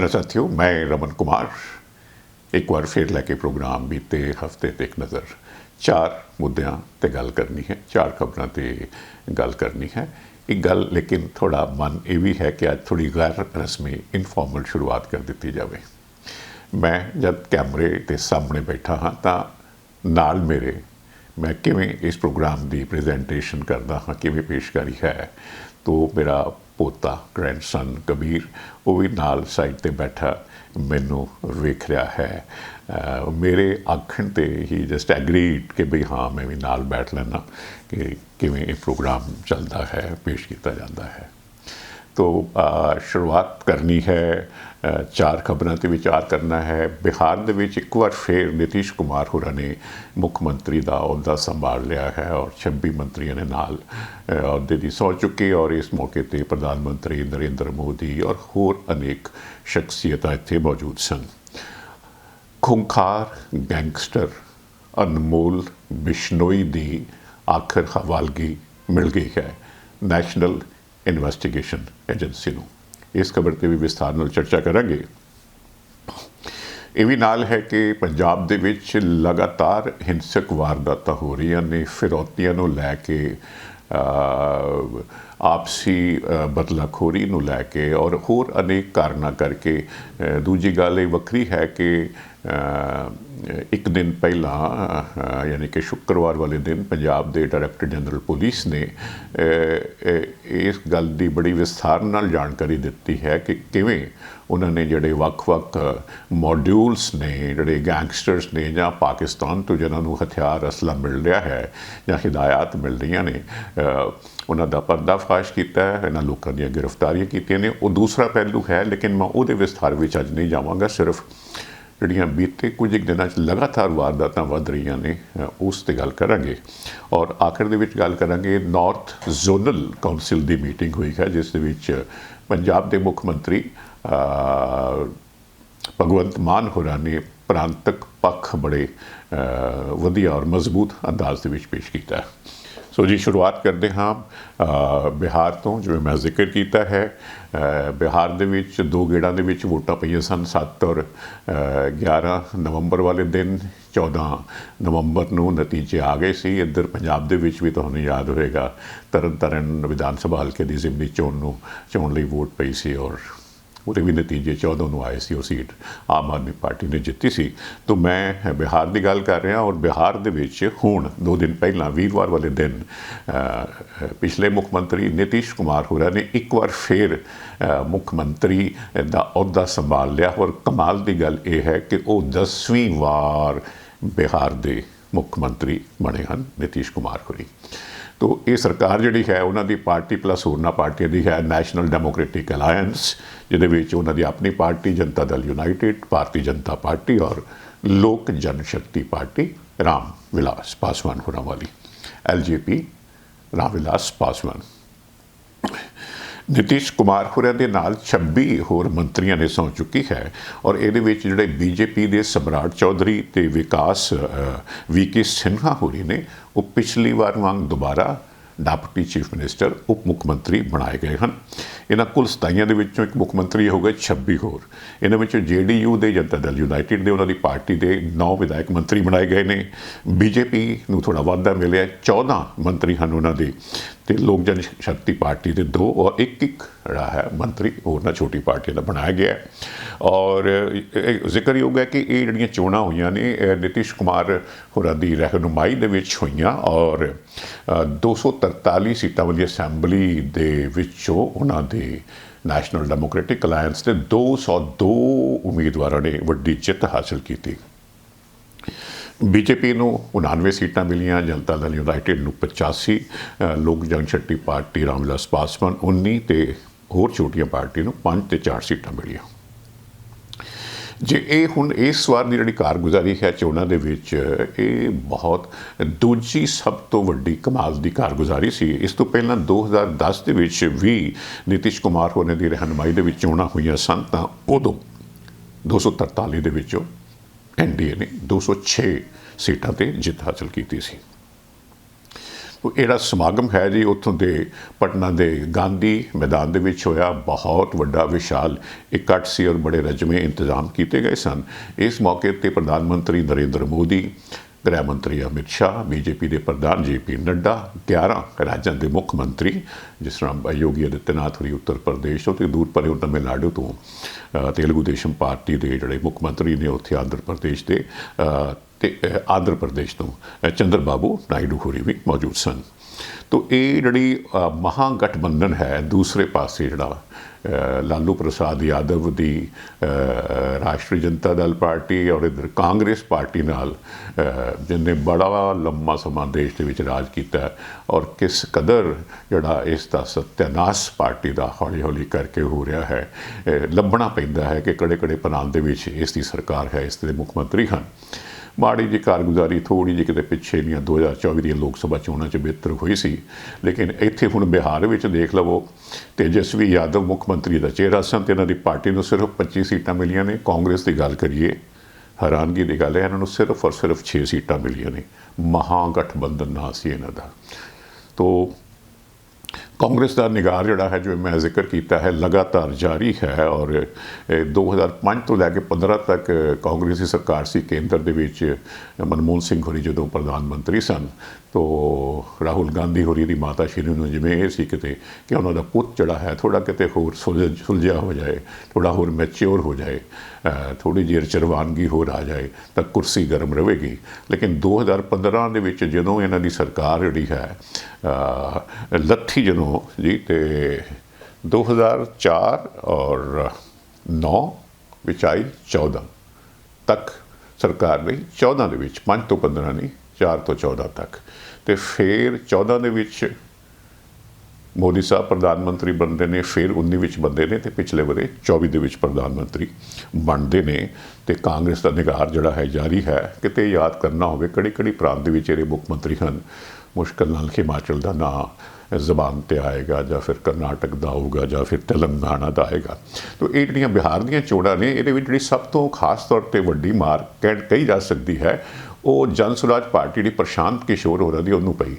ਸਾਧਨਾ ਸਾਥੀਓ, ਮੈਂ ਰਮਨ ਕੁਮਾਰ। ਇੱਕ ਵਾਰ ਫਿਰ ਲੈ ਕੇ ਪ੍ਰੋਗਰਾਮ ਬੀਤੇ ਹਫ਼ਤੇ ਤੇ ਇੱਕ ਨਜ਼ਰ। ਚਾਰ ਮੁੱਦਿਆਂ ਤੇ ਗੱਲ ਕਰਨੀ ਹੈ, ਚਾਰ ਖਬਰਾਂ ਤੇ ਗੱਲ ਕਰਨੀ ਹੈ। ਇੱਕ ਗੱਲ ਲੇਕਿਨ ਥੋੜਾ ਮਨ ਇਹ ਵੀ ਹੈ ਕਿ ਅੱਜ ਥੋੜੀ ਗੈਰ ਰਸਮੀ ਇਨਫਾਰਮਲ ਸ਼ੁਰੂਆਤ ਕਰ ਦਿੱਤੀ ਜਾਵੇ। ਮੈਂ ਜਦ ਕੈਮਰੇ ਦੇ ਸਾਹਮਣੇ ਬੈਠਾ ਹਾਂ ਤਾਂ ਨਾਲ ਮੇਰੇ, ਮੈਂ ਕਿਵੇਂ ਇਸ ਪ੍ਰੋਗਰਾਮ ਦੀ ਪ੍ਰੈਜੈਂਟੇਸ਼ਨ ਕਰਦਾ ਹਾਂ, ਕਿਵੇਂ ਪੇਸ਼ਕਾਰੀ ਹੈ, ਤੋ ਮੇਰਾ ਪੋਤਾ ਗ੍ਰੈਂਡਸਨ ਕਬੀਰ ਉਹ ਵੀ ਨਾਲ ਸਾਈਡ ਤੇ ਬੈਠਾ ਮੈਨੂੰ ਵੇਖ ਰਿਹਾ ਹੈ। ਮੇਰੇ ਆਖਣ ਤੇ ਹੀ ਜਸਟ ਐਗਰੀਡ ਕਿ ਵੀ ਹਾਂ, ਮੈਂ ਵੀ ਨਾਲ ਬੈਠ ਲੈਣਾ ਕਿ ਕਿਵੇਂ ਇਹ ਪ੍ਰੋਗਰਾਮ ਚੱਲਦਾ ਹੈ, ਪੇਸ਼ ਕੀਤਾ ਜਾਂਦਾ ਹੈ। ਤੋਂ ਸ਼ੁਰੂਆਤ ਕਰਨੀ ਹੈ ਚਾਰ ਖਬਰਾਂ ਤੇ ਵਿਚਾਰ ਕਰਨਾ ਹੈ। ਬਿਹਾਰ ਦੇ ਵਿੱਚ ਇੱਕ ਵਾਰ ਫੇਰ ਨਿਤੀਸ਼ ਕੁਮਾਰ ਹੋਰਾਂ ਨੇ ਮੁੱਖ ਮੰਤਰੀ ਦਾ ਅਹੁਦਾ ਸੰਭਾਲ ਲਿਆ ਹੈ ਔਰ 26 ਮੰਤਰੀਆਂ ਨੇ ਨਾਲ ਅਹੁਦੇ ਦੀ ਸਹੁੰ ਚੁੱਕੀ ਔਰ ਇਸ ਮੌਕੇ ਤੇ ਪ੍ਰਧਾਨ ਮੰਤਰੀ ਨਰਿੰਦਰ ਮੋਦੀ ਔਰ ਹੋਰ ਅਨੇਕ ਸ਼ਖਸੀਅਤਾਂ ਇੱਥੇ ਮੌਜੂਦ ਸਨ। ਖੁੰਖਾਰ ਗੈਂਗਸਟਰ ਅਨਮੋਲ ਬਿਸ਼ਨੋਈ ਦੀ ਆਖਰ ਹਵਾਲਗੀ ਮਿਲ ਗਈ ਹੈ। ਨੈਸ਼ਨਲ ਇਨਵੈਸਟੀਗੇਸ਼ਨ ਏਜੰਸੀ ਨੂੰ। ਇਸ ਖਬਰ ਤੇ ਵੀ ਵਿਸਥਾਰ ਨਾਲ ਚਰਚਾ ਕਰਾਂਗੇ। ਇਹ ਵੀ ਨਾਲ ਹੈ ਕਿ ਪੰਜਾਬ ਦੇ ਵਿੱਚ ਲਗਾਤਾਰ ਹਿੰਸਕ ਵਾਰਦਾਤਾਂ ਹੋ ਰਹੀਆਂ ਨੇ। ਫਿਰੌਤੀਆਂ ਨੂੰ ਲੈ ਕੇ ਆਪਸੀ ਬਦਲਾਖੋਰੀ ਨੂੰ ਲੈ ਕੇ ਔਰ ਹੋਰ ਅਨੇਕ ਕਾਰਨਾਂ ਕਰਕੇ ਦੂਜੀ ਗੱਲ ਇਹ ਵੱਖਰੀ ਹੈ ਕਿ ਇੱਕ ਦਿਨ ਪਹਿਲਾਂ ਯਾਨੀ ਕਿ ਸ਼ੁੱਕਰਵਾਰ ਵਾਲੇ ਦਿਨ ਪੰਜਾਬ ਦੇ ਡਾਇਰੈਕਟਰ ਜਨਰਲ ਪੁਲਿਸ ਨੇ ਇਸ ਗੱਲ ਦੀ ਬੜੀ ਵਿਸਥਾਰ ਨਾਲ ਜਾਣਕਾਰੀ ਦਿੱਤੀ ਹੈ ਕਿ ਕਿਵੇਂ ਉਹਨਾਂ ਨੇ ਜਿਹੜੇ ਵੱਖ-ਵੱਖ ਮੋਡਿਊਲਸ ਨੇ, ਜਿਹੜੇ ਗੈਂਗਸਟਰਸ ਨੇ ਜਾਂ ਪਾਕਿਸਤਾਨ ਤੋਂ ਜਿਹਨਾਂ ਨੂੰ ਹਥਿਆਰ ਅਸਲਾ ਮਿਲ ਰਿਹਾ ਹੈ ਜਾਂ ਹਿਦਾਇਤ ਮਿਲ ਰਹੀਆਂ ਨੇ ਉਹਨਾਂ ਦਾ ਪਰਦਾਫਾਸ਼ ਕੀਤਾ ਹੈ, ਇਹਨਾਂ ਲੋਕਾਂ ਦੀਆਂ ਗ੍ਰਿਫਤਾਰੀਆਂ ਕੀਤੀਆਂ ਨੇ। ਉਹ ਦੂਸਰਾ ਪਹਿਲੂ ਹੈ, ਲੇਕਿਨ ਮੈਂ ਉਹਦੇ ਵਿਸਥਾਰ ਵਿੱਚ ਅੱਜ ਨਹੀਂ ਜਾਵਾਂਗਾ, ਸਿਰਫ ਜਿਹੜੀਆਂ ਬੀਤੇ ਕੁਝ ਇੱਕ ਦਿਨਾਂ 'ਚ ਲਗਾਤਾਰ ਵਾਰਦਾਤਾਂ ਵੱਧ ਰਹੀਆਂ ਨੇ ਉਸ ਤੇ ਗੱਲ ਕਰਾਂਗੇ। ਔਰ ਆਖਰ ਦੇ ਵਿੱਚ ਗੱਲ ਕਰਾਂਗੇ ਨਾਰਥ ਜ਼ੋਨਲ ਕਾਉਂਸਲ ਦੀ ਮੀਟਿੰਗ ਹੋਈ ਹੈ, ਜਿਸ ਦੇ ਵਿੱਚ ਪੰਜਾਬ ਦੇ ਮੁੱਖ ਮੰਤਰੀ ਭਗਵੰਤ ਮਾਨ ਹੋਰਾਂ ਨੇ ਪ੍ਰਾਂਤਕ ਪੱਖ ਬੜੇ ਵਧੀਆ ਔਰ ਮਜ਼ਬੂਤ ਅੰਦਾਜ਼ ਦੇ ਵਿੱਚ ਪੇਸ਼ ਕੀਤਾ। ਸੋ ਜੀ ਸ਼ੁਰੂਆਤ ਕਰਦੇ ਹਾਂ ਬਿਹਾਰ ਤੋਂ ਜਿਵੇਂ ਮੈਂ ਜ਼ਿਕਰ ਕੀਤਾ ਹੈ ਬਿਹਾਰ ਦੇ ਵਿੱਚ ਦੋ ਗੇੜਾਂ ਦੇ ਵਿੱਚ ਵੋਟਾਂ ਪਈਆਂ ਸਨ 7 ਔਰ ਅ, 11 ਨਵੰਬਰ ਵਾਲੇ ਦਿਨ 14 ਨਵੰਬਰ ਨੂੰ ਨਤੀਜੇ ਆ ਗਏ ਸੀ। ਇੱਧਰ ਪੰਜਾਬ ਦੇ ਵਿੱਚ ਵੀ ਤੁਹਾਨੂੰ ਯਾਦ ਹੋਵੇਗਾ ਤਰਨ ਤਾਰਨ ਵਿਧਾਨ ਸਭਾ ਹਲਕੇ ਦੀ ਜ਼ਿਮਨੀ ਚੋਣ ਨੂੰ ਚੋਣ ਲਈ ਵੋਟ ਪਈ ਸੀ ਔਰ ਉਹਦੇ ਵੀ ਨਤੀਜੇ 14 ਨੂੰ ਆਏ ਸੀ, ਉਹ ਸੀਟ ਆਮ ਆਦਮੀ ਪਾਰਟੀ ਨੇ ਜਿੱਤੀ ਸੀ। ਤੋਂ ਮੈਂ ਬਿਹਾਰ ਦੀ ਗੱਲ ਕਰ ਰਿਹਾ ਔਰ ਬਿਹਾਰ ਦੇ ਵਿੱਚ ਹੁਣ ਦੋ ਦਿਨ ਪਹਿਲਾਂ ਵੀਰਵਾਰ ਵਾਲੇ ਦਿਨ ਪਿਛਲੇ ਮੁੱਖ ਮੰਤਰੀ ਨਿਤੀਸ਼ ਕੁਮਾਰ ਹੋਰਾਂ ਨੇ ਇੱਕ ਵਾਰ ਫੇਰ ਮੁੱਖ ਮੰਤਰੀ ਦਾ ਅਹੁਦਾ ਸੰਭਾਲ ਲਿਆ। ਔਰ ਕਮਾਲ ਦੀ ਗੱਲ ਇਹ ਹੈ ਕਿ ਉਹ 10ਵੀਂ ਵਾਰ ਬਿਹਾਰ ਦੇ ਮੁੱਖ ਮੰਤਰੀ ਬਣੇ ਹਨ ਨਿਤੀਸ਼ ਕੁਮਾਰ ਹੋਰੀ। ਤੋ ਇਹ ਸਰਕਾਰ ਜਿਹੜੀ ਹੈ, ਉਹਨਾਂ ਦੀ ਪਾਰਟੀ ਪਲੱਸ ਹੋਰਨਾਂ ਪਾਰਟੀਆਂ ਦੀ ਹੈ ਨੈਸ਼ਨਲ ਡੈਮੋਕ੍ਰੈਟਿਕ ਅਲਾਈਅੰਸ ਜਿਹਦੇ ਵਿੱਚ ਉਹਨਾਂ ਦੀ ਆਪਣੀ party, Janata Dal united Bharatiya Janata party ਔਰ ਲੋਕ ਜਨ ਸ਼ਕਤੀ ਪਾਰਟੀ ਰਾਮ ਵਿਲਾਸ ਪਾਸਵਾਨ ਹੋਰਾਂ ਵਾਲੀ ਐਲਜੇਪੀ ਰਾਮ ਵਿਲਾਸ ਪਾਸਵਾਨ। ਨਿਤੀਸ਼ ਕੁਮਾਰ ਹੋਰਾਂ ਦੇ ਨਾਲ 26 ਹੋਰ ਮੰਤਰੀਆਂ ਨੇ ਸੌਂ ਚੁੱਕੀ ਹੈ ਔਰ ਇਹਦੇ ਵਿੱਚ ਜਿਹੜੇ ਬੀਜੇਪੀ ਦੇ ਸਮਰਾਟ ਚੌਧਰੀ ਤੇ ਵਿਕਾਸ ਵੀਕੇ ਸਿਨਹਾ ਹੋਰੀ ਨੇ, ਉਹ ਪਿਛਲੀ ਵਾਰ ਵਾਂਗ ਦੁਬਾਰਾ ਡਾਪਟੀ ਚੀਫ ਮਿਨਿਸਟਰ, ਉਪ ਮੁੱਖ ਮੰਤਰੀ ਬਣਾਏ ਗਏ ਹਨ। ਇਹਨਾਂ ਕੁੱਲ 27 ਦੇ ਵਿੱਚੋਂ ਇੱਕ ਮੁੱਖ ਮੰਤਰੀ ਹੋ ਗਏ 26 ਹੋਰ। ਇਹਨਾਂ ਵਿੱਚੋਂ ਜੇਡੀਯੂ ਦੇ ਜਨਤਾ ਦਲ ਯੂਨਾਈਟਿਡ ਦੇ, ਉਹਨਾਂ ਦੀ ਪਾਰਟੀ ਦੇ 9 ਵਿਧਾਇਕ ਮੰਤਰੀ ਬਣਾਏ ਗਏ ਨੇ। ਬੀਜੇਪੀ ਨੂੰ ਥੋੜਾ ਵਾਧਾ ਮਿਲਿਆ 14 ਮੰਤਰੀ ਹਨ ਉਹਨਾਂ ਦੇ। ਤੇ ਲੋਕ ਜਨ ਸ਼ਕਤੀ ਪਾਰਟੀ ਦੇ ਦੋ ਔਰ ਇੱਕ ਇੱਕ ਜਿਹੜਾ ਹੈ ਮੰਤਰੀ ਹੋਰਨਾਂ ਛੋਟੀ ਪਾਰਟੀਆਂ ਦਾ ਬਣਾਇਆ ਗਿਆ ਔਰ ਇਹ ਜ਼ਿਕਰਯੋਗ ਹੈ ਕਿ ਇਹ ਜਿਹੜੀਆਂ ਚੋਣਾਂ ਹੋਈਆਂ ਨੇ ਇਹ ਨਿਤੀਸ਼ ਕੁਮਾਰ ਹੋਰਾਂ ਦੀ ਰਹਿਨੁਮਾਈ ਦੇ ਵਿੱਚ ਹੋਈਆਂ ਔਰ ਅ, 243 ਸੀਟਾਂ ਵਾਲੀ ਅਸੈਂਬਲੀ ਦੇ ਵਿੱਚੋਂ ਉਹਨਾਂ ਦੇ ਨੈਸ਼ਨਲ ਡੈਮੋਕ੍ਰੈਟਿਕ ਅਲਾਈਅੰਸ ਦੇ 202 ਉਮੀਦਵਾਰਾਂ ਨੇ ਵੱਡੀ ਜਿੱਤ ਹਾਸਲ ਕੀਤੀ। ਬੀਜੇਪੀ ਨੂੰ 99 ਸੀਟਾਂ ਮਿਲੀਆਂ ਜਨਤਾ ਦਲ ਯੂਨਾਈਟਿਡ ਨੂੰ 85 ਅ, ਲੋਕ ਜਨਸ਼ਕਤੀ ਪਾਰਟੀ ਰਾਮਵਿਲਾਸ ਪਾਸਵਾਨ 19 ਤੇ ਹੋਰ ਛੋਟੀਆਂ ਪਾਰਟੀ ਨੂੰ 5 ਤੇ 4 ਸੀਟਾਂ ਮਿਲੀਆਂ। ਜੇ ਇਹ ਹੁਣ ਇਸ ਵਾਰ ਦੀ ਜਿਹੜੀ ਕਾਰਗੁਜ਼ਾਰੀ ਹੈ ਚੋਣਾਂ ਦੇ ਵਿੱਚ ਇਹ ਬਹੁਤ ਦੂਜੀ ਸਭ ਤੋਂ ਵੱਡੀ ਕਮਾਲ ਦੀ ਕਾਰਗੁਜ਼ਾਰੀ ਸੀ। ਇਸ ਤੋਂ ਪਹਿਲਾਂ 2010 ਦੇ ਵਿੱਚ ਵੀ ਨਿਤਿਸ਼ ਕੁਮਾਰ ਹੋਣੇ ਦੀ ਰਹਿਨਮਾਈ ਦੇ ਵਿੱਚ ਚੋਣਾਂ ਹੋਈਆਂ ਸਨ ਤਾਂ ਉਦੋਂ 243 ਦੇ ਵਿੱਚੋਂ ਐਨਡੀਏ ਨੇ 206 ਸੀਟਾਂ ਤੇ ਜਿੱਤ ਹਾਸਲ ਕੀਤੀ ਸੀ। ਉਹ ਇਹੜਾ ਸਮਾਗਮ ਹੈ ਜੀ, ਉੱਥੋਂ ਦੇ ਪਟਨਾ ਦੇ ਗਾਂਧੀ ਮੈਦਾਨ ਦੇ ਵਿੱਚ ਹੋਇਆ। ਬਹੁਤ ਵੱਡਾ, ਵਿਸ਼ਾਲ, ਇਕੱਠ ਸੀ ਔਰ ਬੜੇ ਰਜਮੇ ਇੰਤਜ਼ਾਮ ਕੀਤੇ ਗਏ ਸਨ। ਇਸ ਮੌਕੇ ਤੇ ਪ੍ਰਧਾਨ ਮੰਤਰੀ ਨਰਿੰਦਰ ਮੋਦੀ ਗ੍ਰਹਿ ਮੰਤਰੀ ਅਮਿਤ ਸ਼ਾਹ ਬੀਜੇਪੀ ਦੇ ਪ੍ਰਧਾਨ ਜੇਪੀ ਨੱਡਾ 11 ਰਾਜਾਂ ਦੇ ਮੁੱਖ ਮੰਤਰੀ ਜਿਸ ਤਰ੍ਹਾਂ ਯੋਗੀ ਆਦਿੱਤਿਆਨਾਥ ਹੋਰੀ ਉੱਤਰ ਪ੍ਰਦੇਸ਼ ਤੋਂ ਤੇ ਦੂਰ ਪਰੇ ਉਹ ਤਮਿਲਨਾਡੂ ਤੋਂ ਤੇਲਗੂ ਦੇਸ਼ਮ ਪਾਰਟੀ ਦੇ ਜਿਹੜੇ ਮੁੱਖ ਮੰਤਰੀ ਨੇ ਉੱਥੇ ਆਂਧਰ ਪ੍ਰਦੇਸ਼ ਦੇ ਅ, ਤੇ ਆਂਧਰ ਪ੍ਰਦੇਸ਼ ਤੋਂ ਅ, ਚੰਦਰ ਬਾਬੂ ਨਾਇਡੂ ਹੋਰੀ ਵੀ ਮੌਜੂਦ ਸਨ। ਤੋ ਇਹ ਜਿਹੜੀ ਅ, ਹੈ ਦੂਸਰੇ ਪਾਸੇ ਜਿਹੜਾ ਲਾਲੂ ਪ੍ਰਸਾਦ ਯਾਦਵ ਦੀ ਰਾਸ਼ਟਰੀ ਜਨਤਾ ਦਲ ਪਾਰਟੀ ਔਰ ਇਧਰ ਕਾਂਗਰਸ ਪਾਰਟੀ ਨਾਲ ਅ, ਜਿਹਨੇ ਬੜਾ ਲੰਮਾ ਸਮਾਂ ਦੇਸ਼ ਦੇ ਵਿੱਚ ਰਾਜ ਕੀਤਾ ਔਰ ਕਿਸ ਕਦਰ ਜਿਹੜਾ ਇਸ ਦਾ ਸਤਿਆਨਾਸ਼ ਪਾਰਟੀ ਦਾ ਹੌਲੀ ਹੌਲੀ ਕਰਕੇ ਹੋ ਰਿਹਾ ਹੈ ਲੱਭਣਾ ਪੈਂਦਾ ਹੈ ਕਿ ਕਿਹੜੇ ਕਿਹੜੇ ਪਨਾਲ ਦੇ ਵਿੱਚ ਇਸ ਦੀ ਸਰਕਾਰ ਹੈ ਇਸ ਦੇ ਮੁੱਖ ਮੰਤਰੀ ਹਨ। ਮਾੜੀ ਜੀ ਕਾਰਗੁਜ਼ਾਰੀ ਥੋੜੀ ਜਿਹੀ ਕਿਤੇ ਪਿੱਛੇ ਦੀਆਂ 2024 ਦੀਆਂ ਲੋਕ ਸਭਾ ਚੋਣਾਂ 'ਚ ਬਿਹਤਰ ਹੋਈ ਸੀ। ਲੇਕਿਨ ਇੱਥੇ ਹੁਣ ਬਿਹਾਰ ਵਿੱਚ ਦੇਖ ਲਵੋ, ਤੇਜਸਵੀ ਯਾਦਵ ਮੁੱਖ ਮੰਤਰੀ ਦਾ ਚਿਹਰਾ ਸਨ ਤੇ ਇਹਨਾਂ ਦੀ ਪਾਰਟੀ ਨੂੰ ਸਿਰਫ 25 ਸੀਟਾਂ ਮਿਲੀਆਂ ਨੇ। ਕਾਂਗਰਸ ਦੀ ਗੱਲ ਕਰੀਏ, ਹੈਰਾਨਗੀ ਦੀ ਗੱਲ ਹੈ, ਇਹਨਾਂ ਨੂੰ ਸਿਰਫ ਔਰ ਸਿਰਫ 6 ਸੀਟਾਂ ਮਿਲੀਆਂ ਨੇ। ਮਹਾਂ ਗਠਬੰਧਨ ਨਾਂ ਸੀ ਇਹਨਾਂ ਦਾ। ਤੋ ਕਾਂਗਰਸ ਦਾ ਨਿਗਾਰ ਜਿਹੜਾ ਹੈ ਜੋ ਮੈਂ ਜ਼ਿਕਰ ਕੀਤਾ ਹੈ, ਲਗਾਤਾਰ ਜਾਰੀ ਹੈ ਔਰ ਇਹ 2005 ਤੋਂ ਲੈ ਕੇ 15 ਤੱਕ ਕਾਂਗਰਸ ਦੀ ਸਰਕਾਰ ਸੀ, ਕੇਂਦਰ ਦੇ ਵਿੱਚ ਮਨਮੋਹਨ ਸਿੰਘ ਹੋਰੀ ਜਦੋਂ ਪ੍ਰਧਾਨ ਮੰਤਰੀ ਸਨ ਤੋ ਰਾਹੁਲ ਗਾਂਧੀ ਹੋਰੀ ਦੀ ਮਾਤਾ ਸ਼੍ਰੀ ਨੂੰ ਜਿਵੇਂ ਇਹ ਸੀ ਕਿਤੇ ਕਿ ਉਹਨਾਂ ਦਾ ਪੁੱਤ ਜਿਹੜਾ ਹੈ ਥੋੜਾ ਕਿਤੇ ਹੋਰ ਸੁਲਝ ਸੁਲਝਿਆ ਹੋ ਜਾਏ ਥੋੜਾ ਹੋਰ ਮੈਚਿਓਰ ਹੋ ਜਾਏ ਥੋੜੀ ਜਿਹੀ ਚਰਵਾਨਗੀ ਹੋਰ ਆ ਜਾਏ ਤਾਂ ਕੁਰਸੀ ਗਰਮ ਰਹੇਗੀ ਲੇਕਿਨ 2015 ਦੇ ਵਿੱਚ ਜਦੋਂ ਇਹਨਾਂ ਦੀ ਸਰਕਾਰ ਜਿਹੜੀ ਹੈ ਅ, ਲੱਥੀ ਜਦੋਂ ਜੀ ਤੇ 2004 ਔਰ 9 ਵਿੱਚ ਆਈ 14 ਤੱਕ ਸਰਕਾਰ ਲਈ 14 ਦੇ ਵਿੱਚ 5 ਤੋਂ 15 ਨਹੀਂ 4 ਤੋਂ 14 ਤੱਕ। ਤੇ ਫਿਰ 14 ਦੇ ਵਿੱਚ ਮੋਦੀ ਸਾਹਿਬ ਪ੍ਰਧਾਨ ਮੰਤਰੀ ਬਣਦੇ ਨੇ, ਫਿਰ 19 ਵਿੱਚ ਬੰਦੇ ਨੇ ਤੇ ਪਿਛਲੇ ਬਰੇ 24 ਦੇ ਵਿੱਚ ਪ੍ਰਧਾਨ ਮੰਤਰੀ ਬਣਦੇ ਨੇ। ਤੇ ਕਾਂਗਰਸ ਦਾ ਨਿਗਾਰ ਜਿਹੜਾ ਹੈ, ਜਾਰੀ ਹੈ। ਕਿਤੇ ਯਾਦ ਕਰਨਾ ਹੋਵੇ ਕਿਹੜੀ ਕਿਹੜੀ ਪ੍ਰਾਂਤ ਦੇ ਵਿੱਚ ਇਹਦੇ ਮੁੱਖ ਮੰਤਰੀ ਹਨ, ਮੁਸ਼ਕਲ ਨਾਲ ਹਿਮਾਚਲ ਦਾ ਨਾਂ ਜ਼ਬਾਨ ਤੇ ਆਏਗਾ ਜਾਂ ਫਿਰ ਕਰਨਾਟਕ ਦਾ ਆਊਗਾ ਜਾਂ ਫਿਰ ਤੇਲੰਗਾਨਾ ਦਾ ਆਏਗਾ। ਤਾਂ ਇਹ ਜਿਹੜੀਆਂ ਬਿਹਾਰ ਦੀਆਂ ਚੋਣਾਂ ਨੇ, ਇਹਦੇ ਵਿੱਚ ਜਿਹੜੀ ਸਭ ਤੋਂ ਖਾਸ ਤੌਰ ਤੇ ਵੱਡੀ ਮਾਰ ਕਹਿ, ਕਹੀ ਜਾ ਸਕਦੀ ਹੈ ਉਹ ਜਨ ਸੁਰਾਜ ਪਾਰਟੀ ਦੀ ਪ੍ਰਸ਼ਾਂਤ ਕਿਸ਼ੋਰ ਹੋਰਾਂ ਦੀ ਉਹਨੂੰ ਪਈ।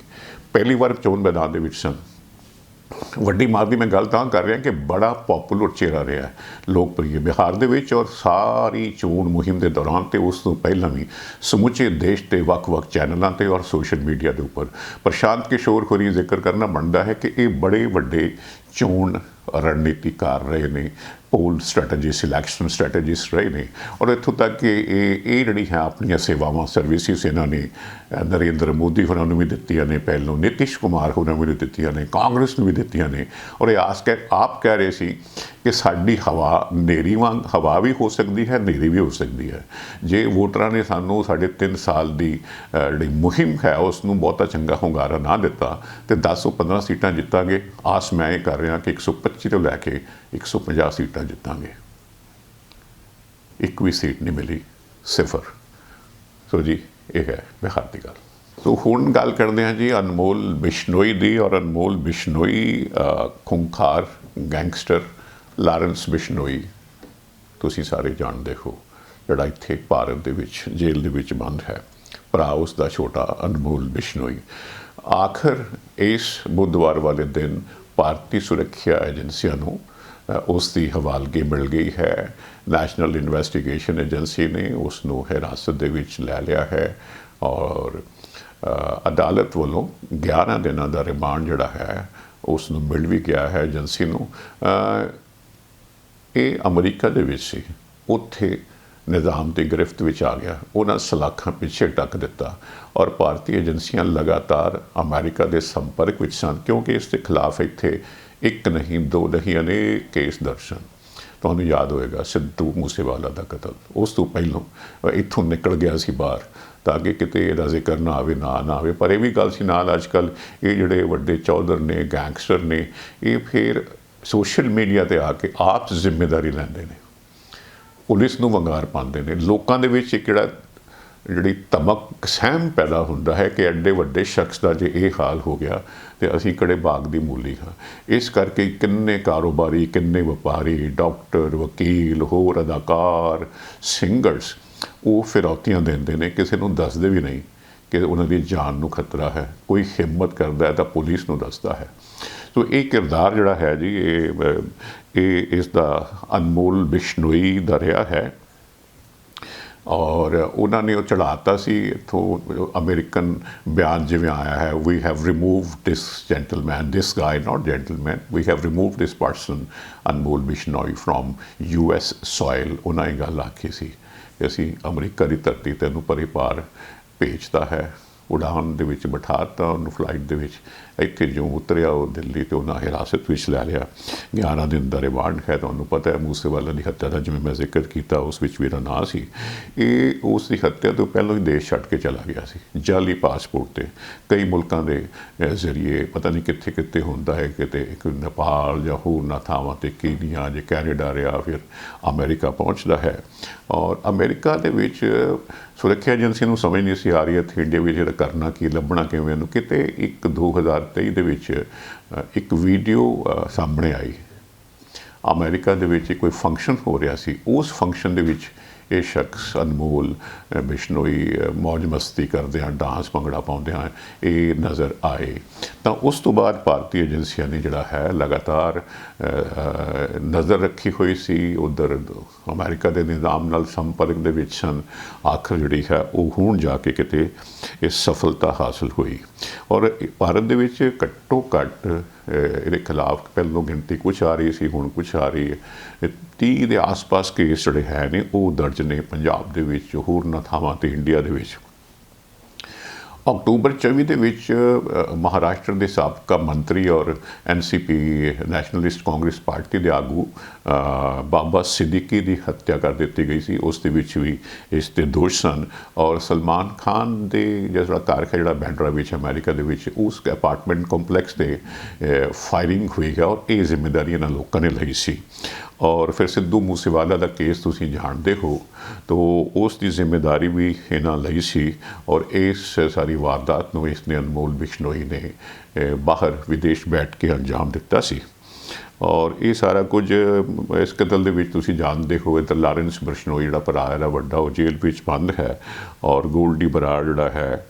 ਪਹਿਲੀ ਵਾਰ ਚੋਣ ਮੈਦਾਨ ਦੇ ਵਿੱਚ ਸਨ। ਵੱਡੀ ਮਾਰ ਦੀ ਮੈਂ ਗੱਲ ਤਾਂ ਕਰ ਰਿਹਾ ਕਿ ਬੜਾ ਪਪੂਲਰ ਚਿਹਰਾ ਰਿਹਾ ਲੋਕਪ੍ਰਿਯ ਬਿਹਾਰ ਦੇ ਵਿੱਚ ਔਰ ਸਾਰੀ ਚੋਣ ਮੁਹਿੰਮ ਦੇ ਦੌਰਾਨ ਤੇ ਉਸ ਤੋਂ ਪਹਿਲਾਂ ਵੀ ਸਮੁੱਚੇ ਦੇਸ਼ ਤੇ ਵੱਖ-ਵੱਖ ਚੈਨਲਾਂ ਤੇ ਔਰ ਸੋਸ਼ਲ ਮੀਡੀਆ ਦੇ ਉੱਪਰ। ਪ੍ਰਸ਼ਾਂਤ ਕਿਸ਼ੋਰ ਖੋਰੀ ਜ਼ਿਕਰ ਕਰਨਾ ਬਣਦਾ ਹੈ ਕਿ ਇਹ ਬੜੇ ਵੱਡੇ ਚੋਣ ਰਣਨੀਤੀਕਾਰ ਰਹੇ ਨੇ। ਪੋਲ ਸਟ੍ਰੈਟਜੀ ਸਿਲੈਕਸ਼ਨ ਸਟ੍ਰੈਟਜਿਸਟ ਰਹੇ ਨੇ। ਔਰ ਇੱਥੋਂ ਤੱਕ ਕਿ ਇਹ ਇਹ ਜਿਹੜੀ ਹੈ ਆਪਣੀਆਂ ਸੇਵਾਵਾਂ ਸਰਵਿਸਿਸ ਇਹਨਾਂ ਨੇ ਨਰਿੰਦਰ ਮੋਦੀ ਹੋਰਾਂ ਨੂੰ ਵੀ ਦਿੱਤੀਆਂ ਨੇ, ਪਹਿਲੋਂ ਨਿਤਿਸ਼ ਕੁਮਾਰ ਹੋਰਾਂ ਨੂੰ ਵੀ ਦਿੱਤੀਆਂ ਨੇ, ਕਾਂਗਰਸ ਨੂੰ ਵੀ ਦਿੱਤੀਆਂ ਨੇ। ਔਰ ਇਹ ਆਸ ਕਹਿ, ਆਪ ਕਹਿ ਰਹੇ ਸੀ ਕਿ ਸਾਡੀ ਹਵਾ ਨੇਰੀ ਵਾਂਗ, ਹਵਾ ਵੀ ਹੋ ਸਕਦੀ ਹੈ ਨੇਰੀ ਵੀ ਹੋ ਸਕਦੀ ਹੈ। ਜੇ ਵੋਟਰਾਂ ਨੇ ਸਾਨੂੰ ਸਾਡੇ 3 ਸਾਲ ਦੀ ਜਿਹੜੀ ਮੁਹਿੰਮ ਹੈ, ਉਸ ਨੂੰ ਬਹੁਤਾ ਚੰਗਾ ਹੁੰਗਾਰਾ ਨਾ ਦਿੱਤਾ, ਤੇ 10 ਤੋਂ 15 ਸੀਟਾਂ ਜਿੱਤਾਂਗੇ, ਆਸ ਮੈਂ ਇਹ ਕਰ ਰਿਹਾ ਕਿ 125 ਤੋਂ ਲੈ ਕੇ 150 ਸੀਟਾਂ ਜਿੱਤਾਂਗੇ। ਇੱਕ ਵੀ ਸੀਟ ਨਹੀਂ ਮਿਲੀ, ਸਿਫਰ। ਸੋ ਜੀ, ਇਹ ਹੈ ਬਿਹਾਰ ਦੀ ਗੱਲ। ਸੋ ਹੁਣ ਗੱਲ ਕਰਦੇ ਹਾਂ ਜੀ ਅਨਮੋਲ ਬਿਸ਼ਨੋਈ ਦੀ ਔਰ ਅਨਮੋਲ ਬਿਸ਼ਨੋਈ ਖੁੰਖਾਰ ਗੈਂਗਸਟਰ ਲਾਰੈਂਸ ਬਿਸ਼ਨੋਈ। ਤੁਸੀਂ ਸਾਰੇ ਜਾਣਦੇ ਹੋ ਜਿਹੜਾ ਇੱਥੇ ਭਾਰਤ ਦੇ ਵਿੱਚ, ਜੇਲ੍ਹ ਦੇ ਵਿੱਚ ਬੰਦ ਹੈ। ਭਰਾ ਉਸ ਦਾ ਛੋਟਾ ਅਨਮੋਲ ਬਿਸ਼ਨੋਈ। ਆਖਰ ਇਸ ਬੁੱਧਵਾਰ ਵਾਲੇ ਦਿਨ ਭਾਰਤੀ ਸੁਰੱਖਿਆ ਏਜੰਸੀਆਂ ਨੂੰ ਉਸ ਦੀ ਹਵਾਲਗੀ ਮਿਲ ਗਈ ਹੈ। ਨੈਸ਼ਨਲ ਇਨਵੈਸਟੀਗੇਸ਼ਨ ਏਜੰਸੀ ਨੇ ਉਸ ਨੂੰ ਹਿਰਾਸਤ ਦੇ ਵਿੱਚ ਲੈ ਲਿਆ ਹੈ ਔਰ ਅਦਾਲਤ ਵੱਲੋਂ 11 ਦਿਨਾਂ ਦਾ ਰਿਮਾਂਡ ਜਿਹੜਾ ਹੈ ਉਸ ਨੂੰ ਮਿਲ ਵੀ ਗਿਆ ਹੈ ਏਜੰਸੀ ਨੂੰ। ਇਹ ਅਮਰੀਕਾ ਦੇ ਵਿੱਚ ਸੀ। ਉੱਥੇ ਨਿਜ਼ਾਮ ਦੀ ਗ੍ਰਿਫਤ ਵਿੱਚ ਆ ਗਿਆ। ਉਹਨਾਂ ਸਲਾਖਾਂ ਪਿੱਛੇ ਟੱਕ ਦਿੱਤਾ ਔਰ ਭਾਰਤੀ ਏਜੰਸੀਆਂ ਲਗਾਤਾਰ ਅਮਰੀਕਾ ਦੇ ਸੰਪਰਕ ਵਿੱਚ ਸਨ ਕਿਉਂਕਿ ਇਸ ਦੇ ਖਿਲਾਫ ਇੱਥੇ ਇੱਕ ਨਹੀਂ, ਦੋ ਨਹੀਂ, ਅਨੇਕ ਕੇਸ ਦਰਜ ਸਨ ਤੁਹਾਨੂੰ ਯਾਦ ਹੋਏਗਾ, ਸਿੱਧੂ ਮੂਸੇਵਾਲਾ ਦਾ ਕਤਲ। ਉਸ ਤੋਂ ਪਹਿਲਾਂ ਇੱਥੋਂ ਨਿਕਲ ਗਿਆ ਸੀ ਬਾਹਰ, ਤਾਂ ਕਿ ਕਿਤੇ ਇਹਦਾ ਜ਼ਿਕਰ ਨਾ ਆਵੇ, ਨਾ ਨਾ ਆਵੇ। ਪਰ ਇਹ ਵੀ ਗੱਲ ਸੀ ਨਾਲ ਅੱਜ ਕੱਲ ਇਹ ਜਿਹੜੇ ਵੱਡੇ ਚੌਧਰ ਨੇ, ਗੈਂਗਸਟਰ ਨੇ, ਇਹ ਫਿਰ ਸੋਸ਼ਲ ਮੀਡੀਆ ਤੇ ਆ ਕੇ ਆਪ ਜ਼ਿੰਮੇਵਾਰੀ ਲੈਂਦੇ ਨੇ। ਪੁਲਿਸ ਨੂੰ ਵੰਗਾਰ ਪਾਉਂਦੇ ਨੇ। ਲੋਕਾਂ ਦੇ ਵਿੱਚ ਇੱਕ ਜਿਹੜਾ, ਜਿਹੜੀ ਧਮਕ ਸਹਿਮ ਪੈਦਾ ਹੁੰਦਾ ਹੈ ਕਿ ਐਡੇ ਵੱਡੇ ਸ਼ਖਸ ਦਾ ਜੇ ਇਹ ਹਾਲ ਹੋ ਗਿਆ ਤੇ ਅਸੀਂ ਕਿਹੜੇ ਬਾਗ ਦੀ ਮੂਲੀ ਹਾਂ। ਇਸ ਕਰਕੇ ਕਿੰਨੇ ਕਾਰੋਬਾਰੀ, ਕਿੰਨੇ ਵਪਾਰੀ, ਡਾਕਟਰ, ਵਕੀਲ, ਹੋਰ ਅਦਾਕਾਰ, ਸਿੰਗਰਸ, ਉਹ ਫਿਰੌਤੀਆਂ ਦਿੰਦੇ ਨੇ, ਕਿਸੇ ਨੂੰ ਦੱਸਦੇ ਵੀ ਨਹੀਂ ਕਿ ਉਹਨਾਂ ਦੀ ਜਾਨ ਨੂੰ ਖਤਰਾ ਹੈ। ਕੋਈ ਹਿੰਮਤ ਕਰਦਾ ਹੈ ਤਾਂ ਪੁਲਿਸ ਨੂੰ ਦੱਸਦਾ ਹੈ। ਸੋ ਇਹ ਕਿਰਦਾਰ ਜਿਹੜਾ ਹੈ ਜੀ, ਇਹ ਇਹ ਇਸ ਦਾ ਅਨਮੋਲ ਬਿਸ਼ਨੋਈ ਦਾ ਰਿਹਾ ਹੈ। ਔਰ ਉਹਨਾਂ ਨੇ ਉਹ ਚੜਾਤਾ ਸੀ, ਇਥੋਂ ਅਮਰੀਕਨ ਬਿਆਨ ਜਿਵੇਂ ਆਇਆ ਹੈ we have removed this gentleman this guy not gentleman we have removed this person Anmol Bishnoi from U S soil ਉਹਨਾਂ ਇਹ ਗੱਲ ਆਖੀ ਸੀ ਕਿ ਅਸੀਂ ਅਮਰੀਕਾ ਦੀ ਧਰਤੀ ਤੇ ਇਹਨੂੰ ਪਰੇ ਪਾਰ ਭੇਜਦਾ ਹੈ, ਉਡਾਨ ਦੇ ਵਿੱਚ ਬਿਠਾਤਾ, ਉਹਨੂੰ ਫਲਾਈਟ ਦੇ ਵਿੱਚ ਇੱਥੇ ਜਿਉਂ ਉਤਰਿਆ ਉਹ ਦਿੱਲੀ ਤੇ ਉਹਨਾਂ ਹਿਰਾਸਤ ਵਿੱਚ ਲੈ ਲਿਆ। 11 ਦਿਨ ਦਾ ਰਿਮਾਂਡ ਹੈ ਤੁਹਾਨੂੰ ਪਤਾ ਹੈ ਮੂਸੇਵਾਲਾ ਦੀ ਹੱਤਿਆ ਦਾ ਜਿਵੇਂ ਮੈਂ ਜ਼ਿਕਰ ਕੀਤਾ, ਉਸ ਵਿੱਚ ਵੀ ਇਹਦਾ ਨਾਂ ਸੀ। ਇਹ ਉਸ ਦੀ ਹੱਤਿਆ ਤੋਂ ਪਹਿਲਾਂ ਹੀ ਦੇਸ਼ ਛੱਡ ਕੇ ਚਲਾ ਗਿਆ ਸੀ ਜਾਲੀ ਪਾਸਪੋਰਟ ਤੇ। ਕਈ ਮੁਲਕਾਂ ਦੇ ਜ਼ਰੀਏ ਪਤਾ ਨਹੀਂ ਕਿੱਥੇ ਕਿੱਥੇ ਹੁੰਦਾ ਹੈ, ਕਿਤੇ ਇੱਕ ਨੇਪਾਲ ਜਾਂ ਹੋਰਨਾਂ ਥਾਵਾਂ ਤੇ ਕੀਨੀਆ ਜਾਂ ਕੈਨੇਡਾ ਰਿਹਾ, ਫਿਰ ਅਮਰੀਕਾ ਪਹੁੰਚਦਾ ਹੈ। ਔਰ ਅਮਰੀਕਾ ਦੇ ਵਿੱਚ ਸੁਰੱਖਿਆ ਏਜੰਸੀ ਨੂੰ ਸਮਝ ਨਹੀਂ ਸੀ ਆ ਰਹੀ, ਇੱਥੇ ਇੰਡੀਆ ਵਿੱਚ ਜਿਹੜਾ ਕਰਨਾ ਕੀ, ਲੱਭਣਾ ਕਿਵੇਂ ਇਹਨੂੰ ਕਿਤੇ ਇੱਕ 2023 ਦੇ ਵਿੱਚ ਇੱਕ ਵੀਡੀਓ ਸਾਹਮਣੇ ਆਈ। ਅਮਰੀਕਾ ਦੇ ਵਿੱਚ ਕੋਈ ਫੰਕਸ਼ਨ ਹੋ ਰਿਹਾ ਸੀ, ਉਸ ਫੰਕਸ਼ਨ ਦੇ ਵਿੱਚ ਇਹ ਸ਼ਖਸ ਅਨਮੋਲ ਬਿਸ਼ਨੋਈ ਅ, ਮौज ਮਸਤੀ ਕਰਦੇ ਆ ਡਾਂਸ ਭੰਗੜਾ ਪਾਉਂਦੇ ਆ ਇਹ ਨਜ਼ਰ ਆਏ। ਤਾਂ ਉਸ ਤੋਂ ਬਾਅਦ ਭਾਰਤੀ ਏਜੰਸੀਆਂ ਨੇ ਜਿਹੜਾ ਹੈ ਲਗਾਤਾਰ ਨਜ਼ਰ ਰੱਖੀ ਹੋਈ ਸੀ। ਉਧਰ ਅਮਰੀਕਾ ਦੇ ਨਿਜ਼ਾਮ ਨਾਲ ਸੰਪਰਕ ਦੇ ਵਿੱਚ ਸਨ। ਆਖਰ ਜਿਹੜੀ ਹੈ ਉਹ ਹੁਣ ਜਾ ਕੇ ਕਿਤੇ ਇਹ ਸਫਲਤਾ ਹਾਸਲ ਹੋਈ। ਔਰ ਭਾਰਤ ਦੇ ਵਿੱਚ ਘੱਟੋ ਘੱਟ ਇਹਦੇ ਖਿਲਾਫ ਪਹਿਲੋਂ ਗਿਣਤੀ ਕੁਝ ਆ ਰਹੀ ਸੀ, ਹੁਣ ਕੁਝ ਆ ਰਹੀ ਹੈ। ਇਹ 30 ਦੇ ਆਸ-ਪਾਸ ਕੇਸ ਜਿਹੜੇ ਹੈ ਨੇ, ਉਹ ਦਰਜ ਨੇ ਪੰਜਾਬ ਦੇ ਵਿੱਚ, ਹੋਰਨਾਂ ਥਾਵਾਂ ਤੇ ਇੰਡੀਆ ਦੇ ਵਿੱਚ। ਅਕਤੂਬਰ 24 ਦੇ ਵਿੱਚ ਮਹਾਰਾਸ਼ਟਰ ਦੇ ਸਾਬਕਾ ਮੰਤਰੀ ਔਰ ਐਨਸੀਪੀ ਨੈਸ਼ਨਲਿਸਟ ਕਾਂਗਰਸ ਪਾਰਟੀ ਦੇ ਆਗੂ ਬਾਬਾ ਸਿੱਦੀਕੀ ਦੀ ਹੱਤਿਆ ਕਰ ਦਿੱਤੀ ਗਈ ਸੀ। ਉਸ ਦੇ ਵਿੱਚ ਵੀ ਇਸ ਤੇ ਦੋਸ਼ ਸਨ। ਔਰ ਸਲਮਾਨ ਖਾਨ ਦੇ ਜਿਹੜਾ ਘਰ ਹੈ, ਜਿਹੜਾ ਬੈਂਡਰਾ ਵਿੱਚ, ਅਮਰੀਕਾ ਦੇ ਵਿੱਚ, ਉਸ ਅਪਾਰਟਮੈਂਟ ਕੰਪਲੈਕਸ ਤੇ ਫਾਇਰਿੰਗ ਹੋਈ ਹੈ ਔਰ ਇਹ ਜ਼ਿੰਮੇਵਾਰੀ ਇਹਨਾਂ ਲੋਕਾਂ ਨੇ ਲਈ ਸੀ। ਔਰ ਫਿਰ ਸਿੱਧੂ ਮੂਸੇਵਾਲਾ ਦਾ ਕੇਸ ਤੁਸੀਂ ਜਾਣਦੇ ਹੋ, ਤੋ ਉਸ ਦੀ ਜ਼ਿੰਮੇਵਾਰੀ ਵੀ ਇਹਨਾਂ ਲਈ ਸੀ ਔਰ ਇਸ ਸਾਰੀ ਵਾਰਦਾਤ ਨੂੰ ਇਸ ਨੇ ਅਨਮੋਲ ਬਿਸ਼ਨੋਈ ਨੇ ਬਾਹਰ ਵਿਦੇਸ਼ ਬੈਠ ਕੇ ਅੰਜਾਮ ਦਿੱਤਾ ਸੀ। ਔਰ ਇਹ ਸਾਰਾ ਕੁਝ ਇਸ ਕਤਲ ਦੇ ਵਿੱਚ ਤੁਸੀਂ ਜਾਣਦੇ ਹੋ, ਇੱਧਰ ਲਾਰੈਂਸ ਬਰਸ਼ਨੋਈ ਜਿਹੜਾ ਭਰਾ ਹੈ ਵੱਡਾ ਉਹ ਜੇਲ੍ਹ ਵਿੱਚ ਬੰਦ ਹੈ ਔਰ ਗੋਲਡੀ ਬਰਾੜ ਜਿਹੜਾ ਹੈ